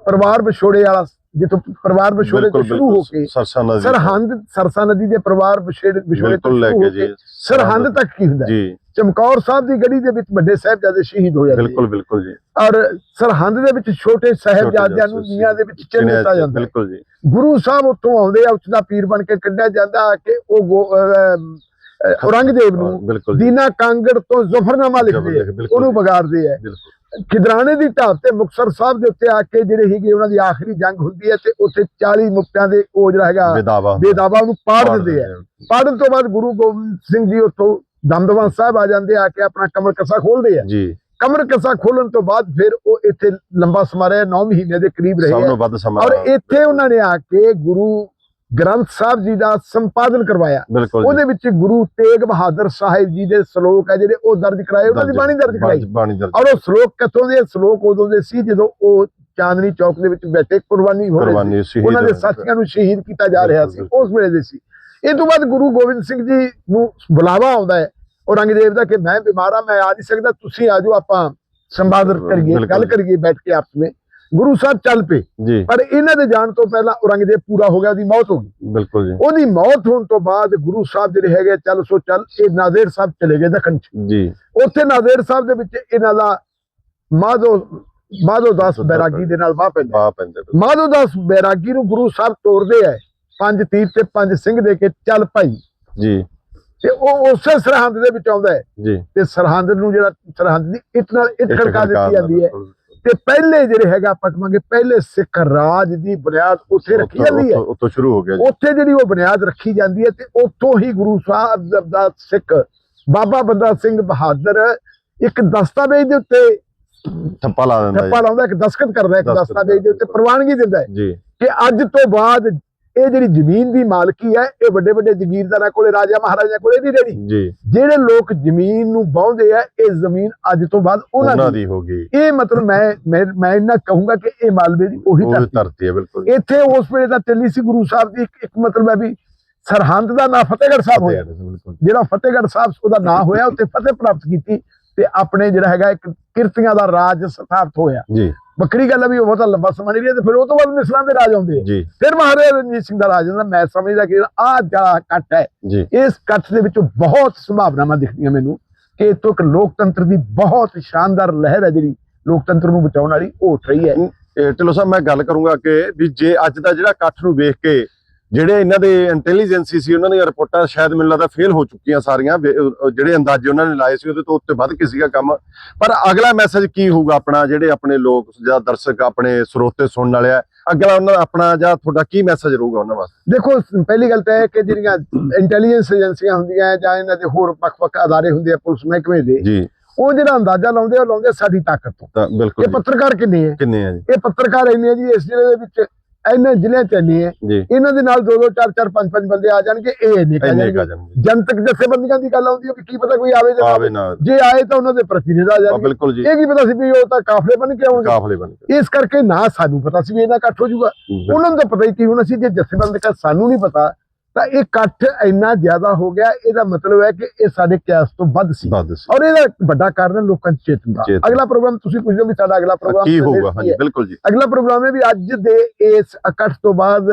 ਪਰਿਵਾਰ ਵਿਛੋੜੇ ਵਾਲਾ ਜਿੱਥੋਂ ਪਰਿਵਾਰ ਵਿਛੋੜੇ ਤੋਂ ਸ਼ੁਰੂ ਹੋ ਕੇ ਸਰਹੰਦ ਸਰਸਾ ਨਦੀ ਦੇ ਪਰਿਵਾਰ ਵਿਛੇੜੇ ਵਿਛੋੜੇ ਤੋਂ ਲੈ ਕੇ ਜੀ ਸਰਹੰਦ ਤੱਕ ਕੀ ਹੁੰਦਾ। ਜੀ। ਚਮਕੌਰ ਸਾਹਿਬ ਦੀ ਗੜੀ ਦੇ ਵਿੱਚ ਵੱਡੇ ਸਾਹਿਬਜ਼ਾਦੇ ਸ਼ਹੀਦ ਹੋ ਜਾਂਦੇ ਬਿਲਕੁਲ ਬਿਲਕੁਲ ਜੀ। ਔਰ ਸਰਹੰਦ ਦੇ ਵਿੱਚ ਛੋਟੇ ਸਾਹਿਬਜ਼ਾਦਿਆਂ ਨੂੰ ਨੀਹਾਂ ਦੇ ਵਿੱਚ ਦਿੱਤਾ ਜਾਂਦਾ। ਬਿਲਕੁਲ ਜੀ। ਗੁਰੂ ਸਾਹਿਬ ਉੱਥੋਂ ਆਉਂਦੇ ਆ ਉਸ ਦਾ ਪੀਰ ਬਣ ਕੇ ਕੱਢਿਆ ਜਾਂਦਾ ਕਿ ਉਹ ਔਰੰਗਜ਼ੇਬ ਨੂੰ ਦੀਨਾ ਕਾਂਗੜ ਤੋਂ ਜ਼ਫਰਨਾਮਾ ਲਿਖਦੇ ਆ ਉਹਨੂੰ ਵਿਗਾੜਦੇ ਆ। ਖਿਦਰਾਣੇ ਦੀ ਢਾਬ ਤੇ ਮੁਕਤਸਰ ਸਾਹਿਬ ਦੇ ਉੱਤੇ ਆ ਕੇ ਜਿਹੜੇ ਹੈਗੇ ਉਹਨਾਂ ਦੀ ਆਖਰੀ ਜੰਗ ਹੁੰਦੀ ਹੈ ਤੇ ਉੱਥੇ 40 ਮੁਕਤਿਆਂ ਦੇ ਉਹ ਜਿਹੜਾ ਹੈਗਾ ਬੇਦਾਵਾ ਉਹਨੂੰ ਪਾੜ ਦਿੰਦੇ ਆ। ਪਾੜਨ ਤੋਂ ਬਾਅਦ ਗੁਰੂ ਗੋਬਿੰਦ ਸਿੰਘ ਜੀ ਉੱਥੋਂ ਦਮਦਮਾ ਸਾਹਿਬ ਆ ਜਾਂਦੇ ਆ ਕੇ ਆਪਣਾ ਕਮਰ ਕਸਾ ਖੋਲਦੇ ਆ। ਜੀ। ਕਮਰ ਕਸਾ ਖੋਲਣ ਤੋਂ ਬਾਅਦ ਫਿਰ ਉਹ ਇੱਥੇ ਲੰਬਾ ਸਮਾਂ ਰਹੇ 9 ਮਹੀਨੇ ਦੇ ਕਰੀਬ ਸਭ ਰਹੇ ਆ। ਨੂੰ ਵੱਧ ਸਮਾਂ ਔਰ ਇੱਥੇ ਉਹਨਾਂ ਨੇ ਆ ਕੇ ਗੁਰੂ ਗ੍ਰੰਥ ਸਾਹਿਬ ਜੀ ਦਾ ਸੰਪਾਦਨ ਕਰਵਾਇਆ। ਉਹਦੇ ਵਿੱਚ ਗੁਰੂ ਤੇਗ ਬਹਾਦਰ ਸਾਹਿਬ ਜੀ ਦੇ ਸ਼ਲੋਕ ਹੈ ਜਿਹੜੇ ਉਹ ਦਰਜ ਕਰਾਏ ਉਹਨਾਂ ਦੀ ਬਾਣੀ ਦਰਜ ਕਰਾਈ। ਔਰ ਉਹ ਸ਼ਲੋਕ ਕਿੱਥੋਂ ਦੇ ਸ਼ਲੋਕ ਉਦੋਂ ਦੇ ਸੀ ਜਦੋਂ ਉਹ ਚਾਂਦਨੀ ਚੌਕ ਦੇ ਵਿੱਚ ਬੈਠੇ ਕੁਰਬਾਨੀ ਹੋ ਰਹੇ ਸੀ। ਉਹਨਾਂ ਦੇ ਸਾਥੀਆਂ ਨੂੰ ਸ਼ਹੀਦ ਕੀਤਾ ਜਾ ਰਿਹਾ ਸੀ ਉਸ ਵੇਲੇ ਦੇ ਸੀ। ਇਹ ਤੋਂ ਬਾਅਦ ਗੁਰੂ ਗੋਬਿੰਦ ਸਿੰਘ ਜੀ ਨੂੰ ਬੁਲਾਵਾ ਆਉਂਦਾ ਹੈ ਔਰੰਗਜ਼ੇਬ ਦਾ ਕਿ ਮੈਂ ਬਿਮਾਰ ਆ ਮੈਂ ਆ ਨਹੀਂ ਸਕਦਾ ਤੁਸੀਂ ਆ ਜਾਓ ਆਪਾਂ ਸੰਵਾਦ ਕਰੀਏ। ਗੱਲ ਕਰੀਏ ਬੈਠ ਕੇ ਆਪਸ ਵਿੱਚ। ਗੁਰੂ ਸਾਹਿਬ ਚੱਲ ਪਏ। ਜੀ। ਪਰ ਇਹਨਾਂ ਦੇ ਜਾਣ ਤੋਂ ਪਹਿਲਾਂ ਔਰੰਗਜ਼ੇਬ ਪੂਰਾ ਹੋ ਗਿਆ ਉਹਦੀ ਮੌਤ ਹੋ ਗਈ। ਬਿਲਕੁਲ ਜੀ। ਉਹਦੀ ਮੌਤ ਹੋਣ ਤੋਂ ਬਾਅਦ ਗੁਰੂ ਸਾਹਿਬ ਜਿਹੜੇ ਹੈਗੇ ਚੱਲ ਸੋ ਚੱਲ ਇਹ ਨਾਜ਼ਰ ਸਾਹਿਬ ਚਲੇ ਗਏ ਦੱਖਣ ਚ। ਜੀ। ਉੱਥੇ ਨਾਜ਼ਰ ਸਾਹਿਬ ਦੇ ਵਿੱਚ ਇਹਨਾਂ ਦਾ ਮਾਧੋ ਮਾਧੋ ਦਾਸ ਬੈਰਾਗੀ ਦੇ ਨਾਲ ਵਾਹ ਪੈਂਦਾ। ਪੈਂਦੇ ਮਾਧੋ ਦਾਸ ਬੈਰਾਗੀ ਨੂੰ ਗੁਰੂ ਸਾਹਿਬ ਤੋਰਦੇ ਐ ਪੰਜ ਤੀਰ ਤੇ ਪੰਜ ਸਿੰਘ ਦੇ ਕੇ ਚੱਲ ਭਾਈ। ਜੀ। ਤੇ ਉਹ ਉਸੇ ਸਰਹੰਦ ਦੇ ਵਿੱਚ ਆਉਂਦਾ ਹੈ। ਜੀ। ਤੇ ਸਰਹੰਦ ਨੂੰ ਜਿਹੜਾ ਸਰਹੰਦ ਦੀ ਇੱਟ ਨਾਲ ਇੱਟ ਖੜਕਾ ਦਿੱਤੀ ਜਾਂਦੀ ਹੈ। ਤੇ ਪਹਿਲੇ ਜਿਹੜੇ ਹੈਗਾ ਆਪਾਂ ਕਹਾਂਗੇ ਪਹਿਲੇ ਸਿੱਖ ਰਾਜ ਦੀ ਬੁਨਿਆਦ ਉੱਥੇ ਰੱਖੀ ਜਾਂਦੀ ਹੈ। ਉੱਥੋਂ- ਸ਼ੁਰੂ ਹੋ ਗਿਆ ਜੀ। ਉੱਥੇ ਜਿਹੜੀ ਉਹ ਬੁਨਿਆਦ ਰੱਖੀ ਜਾਂਦੀ ਹੈ ਤੇ ਉੱਥੋਂ ਹੀ ਗੁਰੂ ਸਾਹਿਬ ਦਾ- ਸਿੱਖ ਬਾਬਾ ਬੰਦਾ ਸਿੰਘ ਬਹਾਦਰ ਇੱਕ ਦਸਤਾਵੇਜ਼ ਦੇ ਉੱਤੇ ਠੱਪਾ ਲਾ ਦਿੰਦਾ ਠੱਪਾ ਲਾਉਂਦਾ ਇੱਕ ਦਸਖਤ ਕਰਦਾ ਇੱਕ ਦਸਤਾਵੇਜ਼ ਦੇ ਉੱਤੇ। ਪ੍ਰਵਾਨਗੀ ਦਿੰਦਾ ਹੈ ਜੀ। ਕਿ ਅੱਜ ਤੋਂ ਬਾਅਦ ਇਹ ਜਿਹੜੀ ਜ਼ਮੀਨ ਦੀ ਮਾਲਕੀ ਹੈ ਇਹ ਵੱਡੇ ਵੱਡੇ ਜ਼ਮੀਰਦਾਰਾਂ ਕੋਲੇ ਰਾਜਾ ਮਹਾਰਾਜਾ ਕੋਲੇ ਨਹੀਂ ਰਹਿਣੀ। ਜਿਹੜੇ ਲੋਕ ਜ਼ਮੀਨ ਨੂੰ ਬਾਉਂਦੇ ਆ ਇਹ ਜ਼ਮੀਨ ਅੱਜ ਤੋਂ ਬਾਅਦ ਉਹਨਾਂ ਦੀ ਦੀ ਹੋ ਗਈ। ਇਹ ਮਤਲਬ ਮੈਂ ਮੈਂ ਇਹਨਾਂ ਕਹੂੰਗਾ ਕਿ ਇਹ ਮਾਲਵੇ ਦੀ ਉਹੀ ਧਰਤੀ ਹੈ। ਬਿਲਕੁਲ ਇੱਥੇ ਉਸ ਵੇਲੇ ਤਾਂ ਚੱਲੀ ਸੀ ਗੁਰੂ ਸਾਹਿਬ ਦੀ ਇੱਕ ਮਤਲਬ ਹੈ ਵੀ ਸਰਹੰਦ ਦਾ ਨਾਂ ਫਤਿਹਗੜ੍ਹ ਸਾਹਿਬ ਹੋਇਆ। ਜਿਹੜਾ ਫਤਿਹਗੜ੍ਹ ਸਾਹਿਬ ਉਹਦਾ ਨਾਂ ਹੋਇਆ ਉੱਥੇ ਫਤਿਹ ਪ੍ਰਾਪਤ ਕੀਤੀ ਤੇ ਆਪਣੇ ਜਿਹੜਾ ਹੈਗਾ ਇੱਕ ਕਿਰਤੀਆਂ ਦਾ ਰਾਜ ਸਥਾਪਿਤ ਹੋਇਆ। ਜੀ। ਵੱਖਰੀ ਗੱਲ ਹੈ ਵੀ ਉਹ ਬਹੁਤਾ ਲੰਬਾ ਸਮਾਂ ਨਹੀਂ ਰਿਹਾ ਤੇ ਫਿਰ ਉਹ ਤੋਂ ਬਾਅਦ ਮਿਸਲਾਂ ਦੇ ਰਾਜ ਆਉਂਦੇ ਆ। ਜੀ। ਫਿਰ ਮਹਾਰਾਜਾ ਰਣਜੀਤ ਸਿੰਘ ਦਾ ਰਾਜ ਹੁੰਦਾ ਮੈਂ ਸਮਝਦਾ ਕਿ ਆਹ ਜਿਹੜਾ ਇਕੱਠ ਹੈ। ਇਸ ਇਕੱਠ ਦੇ ਵਿੱਚੋਂ ਬਹੁਤ ਸੰਭਾਵਨਾਵਾਂ ਦਿਖਦੀਆਂ ਮੈਨੂੰ ਕਿ ਇੱਥੋਂ ਇੱਕ ਲੋਕਤੰਤਰ ਦੀ ਬਹੁਤ ਸ਼ਾਨਦਾਰ ਲਹਿਰ ਹੈ ਜਿਹੜੀ ਲੋਕਤੰਤਰ ਨੂੰ ਬਚਾਉਣ ਵਾਲੀ ਉਹ ਉੱਠ ਰਹੀ ਹੈ। ਢਿੱਲੋਂ ਸਾਹਿਬ ਮੈਂ ਗੱਲ ਕਰੂੰਗਾ ਕਿ ਵੀ ਜੇ ਅੱਜ ਦਾ ਜਿਹੜਾ ਇਕੱਠ ਨੂੰ ਵੇਖ ਕੇ ਜਿਹੜੇ ਇਹਨਾਂ ਦੇ ਇੰਟੈਲੀਜੈਂਸੀ ਸੀ ਉਹਨਾਂ ਦੀਆਂ ਰਿਪੋਰਟਾਂ ਸ਼ਾਇਦ ਮੈਨੂੰ ਲੱਗਦਾ ਫੇਲ ਹੋ ਚੁੱਕੀਆਂ ਸਾਰੀਆਂ ਜਿਹੜੇ ਅੰਦਾਜ਼ੇ ਉਹਨਾਂ ਨੇ ਲਾਏ ਸੀ ਉਹਦੇ ਤੋਂ ਉੱਤੇ ਵੱਧ ਕੇ ਸੀਗਾ ਕੰਮ। ਪਰ ਅਗਲਾ ਮੈਸੇਜ ਕੀ ਹੋਊਗਾ ਆਪਣਾ ਜਿਹੜੇ ਆਪਣੇ ਲੋਕ ਜਾਂ ਦਰਸ਼ਕ ਆਪਣੇ ਸਰੋਤੇ ਸੁਣਨ ਵਾਲੇ ਆ? ਅਗਲਾ ਉਹਨਾਂ ਆਪਣਾ ਜਾਂ ਤੁਹਾਡਾ ਕੀ ਮੈਸੇਜ ਰਹੂਗਾ ਉਹਨਾਂ ਵਾਸਤੇ? ਦੇਖੋ ਪਹਿਲੀ ਗੱਲ ਤਾਂ ਇਹ ਹੈ ਕਿ ਜਿਹੜੀਆਂ ਇੰਟੈਲੀਜੈਂਸ ਏਜੰਸੀਆਂ ਹੁੰਦੀਆਂ ਜਾਂ ਇਹਨਾਂ ਦੇ ਹੋਰ ਵੱਖ-ਵੱਖ ਅਦਾਰੇ ਹੁੰਦੇ ਆ ਪੁਲਿਸ ਮਹਿਕਮੇ ਦੇ ਜੀ। ਉਹ ਜਿਹੜਾ ਅੰਦਾਜ਼ਾ ਲਾਉਂਦੇ ਆ ਲਾਉਂਦੇ ਆ ਸਾਡੀ ਤਾਕਤ ਤੋਂ। ਤਾਂ ਬਿਲਕੁਲ ਇਹ। ਪੱਤਰਕਾਰ ਕਿੰਨੇ ਹੈ ਕਿੰਨੇ ਆ ਜੀ? ਇਹ ਪੱਤਰਕਾਰ ਇੰਨੇ ਆ ਜੀ ਇਸ ਜ਼ਿਲ੍ਹੇ ਦੇ ਵਿੱਚ ਇੰਨੇ ਜ਼ਿਲ੍ਹਿਆਂ ਚ ਜੀ। ਇਹਨਾਂ ਦੇ ਨਾਲ ਦੋ ਦੋ ਚਾਰ ਚਾਰ ਪੰਜ ਪੰਜ ਬੰਦੇ ਆ ਜਾਣਗੇ ਇਹ ਕਾ ਜਾਣਗੇ। ਜਨਤਕ ਜਥੇਬੰਦੀਆਂ ਦੀ ਗੱਲ ਆਉਂਦੀ ਹੈ ਵੀ ਕੀ ਪਤਾ ਕੋਈ ਆਵੇ ਜਾਂ ਨਾ। ਨਾ। ਜੇ ਆਏ ਤਾਂ ਉਹਨਾਂ ਦੇ ਪ੍ਰਤੀਨਿਧ ਆ ਜਾਣਗੇ। ਇਹ ਕੀ ਪਤਾ ਸੀ ਵੀ ਉਹ ਤਾਂ ਕਾਫਲੇ ਬਣ ਕੇ ਆਉਣਗੇ। ਕਾਫਲੇ ਬਣ ਕੇ। ਇਸ ਕਰਕੇ ਨਾ ਸਾਨੂੰ ਪਤਾ ਸੀ ਵੀ ਇਹਨਾਂ ਇਕੱਠ ਹੋ ਜਾਊਗਾ। ਉਹਨਾਂ ਨੂੰ ਤਾਂ ਪਤਾ ਹੀ ਕੀ ਹੋਣਾ ਸੀ ਜੇ ਜਥੇਬੰਦ ਦਾ ਸਾਨੂੰ ਨਹੀਂ ਪਤਾ ਤਾਂ ਇਹ ਇਕੱਠ ਇੰਨਾ ਜ਼ਿਆਦਾ ਹੋ ਗਿਆ ਇਹਦਾ ਮਤਲਬ ਹੈ ਕਿ ਇਹ ਸਾਡੇ ਕਿਆਸ ਤੋਂ ਵੱਧ ਸੀ। ਔਰ ਇਹਦਾ ਵੱਡਾ ਕਾਰਨ ਲੋਕਾਂ 'ਚ ਚੇਤਨਤਾ ਚੇਤਨਾ। ਅਗਲਾ ਪ੍ਰੋਗਰਾਮ ਤੁਸੀਂ ਪੁੱਛਦੇ ਹੋ ਵੀ ਸਾਡਾ ਅਗਲਾ ਪ੍ਰੋਗਰਾਮ ਕੀ ਕਿਸ ਹੋਊਗਾ ਹਾਂਜੀ? ਬਿਲਕੁਲ ਜੀ ਅਗਲਾ ਪ੍ਰੋਗਰਾਮ ਹੈ ਵੀ ਅੱਜ ਦੇ ਇਸ ਇਕੱਠ ਤੋਂ ਬਾਅਦ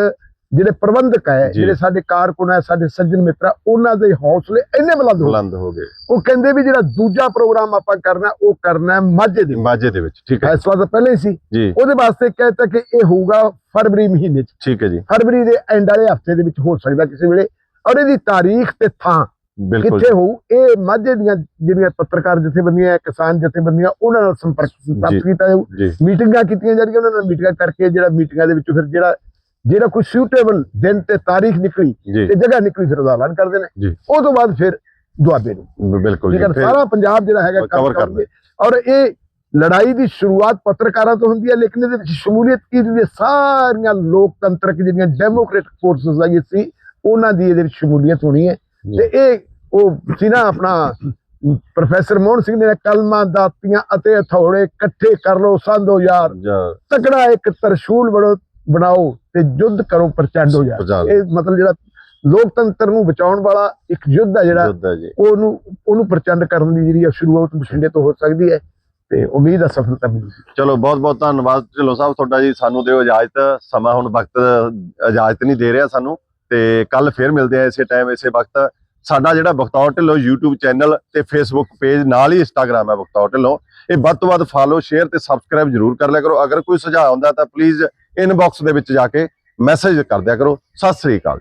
ਜਿਹੜੇ ਪ੍ਰਬੰਧਕ ਹੈ। ਜਿਹੜੇ ਸਾਡੇ ਕਾਰਕੁਨ ਹੈ ਸਾਡੇ ਸੱਜਣ ਮਿੱਤਰ ਉਹਨਾਂ ਦੇ ਹੌਸਲੇ ਇੰਨੇ ਬੁਲੰਦ। ਬੁਲੰਦ ਹੋ ਗਏ। ਉਹ ਕਹਿੰਦੇ ਵੀ ਜਿਹੜਾ ਦੂਜਾ ਪ੍ਰੋਗਰਾਮ ਆਪਾਂ ਕਰਨਾ ਉਹ ਕਰਨਾ ਮਾਝੇ ਦੇ। ਮਾਝੇ ਦੇ ਵਿੱਚ ਠੀਕ ਹੈ। ਫੈਸਲਾ ਤਾਂ ਪਹਿਲੇ ਹੀ ਸੀ। ਉਹਦੇ ਵਾਸਤੇ ਕਹਿੰਦਾ ਕਿ ਇਹ ਹੋਊਗਾ ਫਰਵਰੀ ਮਹੀਨੇ 'ਚ। ਠੀਕ ਹੈ ਜੀ। ਫਰਵਰੀ ਦੇ ਐਂਡ ਵਾਲੇ ਹਫ਼ਤੇ ਦੇ ਵਿੱਚ ਹੋ ਸਕਦਾ ਕਿਸੇ ਵੇਲੇ। ਔਰ ਇਹਦੀ ਤਾਰੀਖ ਤੇ ਥਾਂ ਕਿੱਥੇ ਹੋਊ ਇਹ ਮਾਝੇ ਦੀਆਂ ਜਿਹੜੀਆਂ ਪੱਤਰਕਾਰ ਜਥੇਬੰਦੀਆਂ ਕਿਸਾਨ ਜਥੇਬੰਦੀਆਂ ਉਹਨਾਂ ਨਾਲ ਸੰਪਰਕ। ਸਥਾਪਿਤ ਕੀਤਾ ਮੀਟਿੰਗਾਂ ਕੀਤੀਆਂ ਜਾਣਗੀਆਂ ਉਹਨਾਂ ਨਾਲ ਮੀਟਿੰਗਾਂ ਕਰਕੇ ਜਿਹੜਾ ਮੀਟਿੰਗਾਂ ਦੇ ਵਿੱਚੋਂ ਫਿਰ ਜਿਹੜਾ ਜਿਹੜਾ ਕੋਈ ਸੁਟੇਬਲ ਦਿਨ ਤੇ ਤਾਰੀਖ ਨਿਕਲੀ ਤੇ ਜਗ੍ਹਾ ਨਿਕਲੀ ਫਿਰ ਉਹਦਾ ਐਲਾਨ ਕਰਦੇ ਨੇ ਉਹ ਤੋਂ ਬਾਅਦ ਫਿਰ ਦੁਆਬੇ ਨੂੰ। ਬਿਲਕੁਲ ਜੀ ਸਾਰਾ ਪੰਜਾਬ ਜਿਹੜਾ ਹੈਗਾ cover ਕਰਦੇ। ਔਰ ਇਹ ਲੜਾਈ ਦੀ ਸ਼ੁਰੂਆਤ ਪੱਤਰਕਾਰਾਂ ਤੋਂ ਹੁੰਦੀ ਹੈ ਲੇਕਿਨ ਇਹਦੇ ਵਿੱਚ ਸ਼ਮੂਲੀਅਤ ਕੀ ਹੈ? ਸਾਰੀਆਂ ਲੋਕਤੰਤਰਕ ਜਿਹੜੀਆਂ ਡੈਮੋਕ੍ਰੈਟਿਕ ਫੋਰਸਸ ਆ ਇਹ ਸੀ ਉਹਨਾਂ ਦੀ ਇਹਦੇ ਵਿੱਚ ਸ਼ਮੂਲੀਅਤ ਹੋਣੀ ਹੈ। ਤੇ ਇਹ ਉਹ ਸੀ ਨਾ ਆਪਣਾ ਪ੍ਰੋਫੈਸਰ ਮੋਹਨ ਸਿੰਘ ਨੇ ਕਲਮਾਂ ਦਾਤੀਆਂ ਅਤੇ ਹਥੌੜੇ ਇਕੱਠੇ ਕਰ ਲਓ ਸੰਧੋ ਯਾਰ। ਤਕੜਾ ਇੱਕ ਤਰਸ਼ੂਲ ਬਣੋ ਬਣਾਓ ਤੇ ਯੁੱਧ ਕਰੋ ਪ੍ਰਚੰਡ ਹੋ। ਜਾ ਇਹ ਮਤਲਬ ਜਿਹੜਾ ਲੋਕਤੰਤਰ ਨੂੰ ਬਚਾਉਣ ਵਾਲਾ ਇੱਕ ਯੁੱਧ ਹੈ ਜਿਹੜਾ ਉਹਨੂੰ ਉਹਨੂੰ ਪ੍ਰਚੰਡ ਕਰਨ ਦੀ ਜਿਹੜੀ ਆ ਸ਼ੁਰੂਆਤ ਬਠਿੰਡੇ ਤੋਂ ਹੋ ਸਕਦੀ ਹੈ ਤੇ ਉਮੀਦ ਹੈ ਸਫਲਤਾ ਮਿਲੇਗੀ। ਚਲੋ ਬਹੁਤ ਬਹੁਤ ਧੰਨਵਾਦ ਢਿੱਲੋਂ ਸਾਹਿਬ ਤੁਹਾਡਾ ਜੀ ਸਾਨੂੰ ਦਿਓ ਇਜਾਜ਼ਤ। ਸਮਾਂ ਹੁਣ ਵਕਤ ਇਜਾਜ਼ਤ ਨਹੀਂ ਦੇ ਰਿਹਾ ਸਾਨੂੰ ਤੇ ਕੱਲ ਫੇਰ ਮਿਲਦੇ ਆ ਇਸੇ ਟਾਈਮ ਇਸੇ ਵਕਤ। ਸਾਡਾ ਜਿਹੜਾ ਬਖਤੌਰ ਢਿੱਲੋਂ YouTube ਚੈਨਲ ਤੇ Facebook ਪੇਜ ਨਾਲ ਹੀ Instagram ਹੈ ਬਖਤੌਰ ਢਿੱਲੋਂ। ਇਹ ਵੱਧ ਤੋਂ ਵੱਧ ਫਾਲੋ ਸ਼ੇਅਰ ਤੇ ਸਬਸਕ੍ਰਾਈਬ ਜਰੂਰ ਕਰ ਲਿਆ ਕਰੋ। ਅਗਰ ਕੋਈ ਸੁਝਾਅ ਹੁੰਦਾ ਤਾਂ ਪਲੀਜ਼ ਇਨਬਾਕਸ ਦੇ ਵਿੱਚ ਜਾ ਕੇ ਮੈਸੇਜ ਕਰ ਦਿਆ ਕਰੋ। ਸਤਿ ਸ੍ਰੀ ਅਕਾਲ।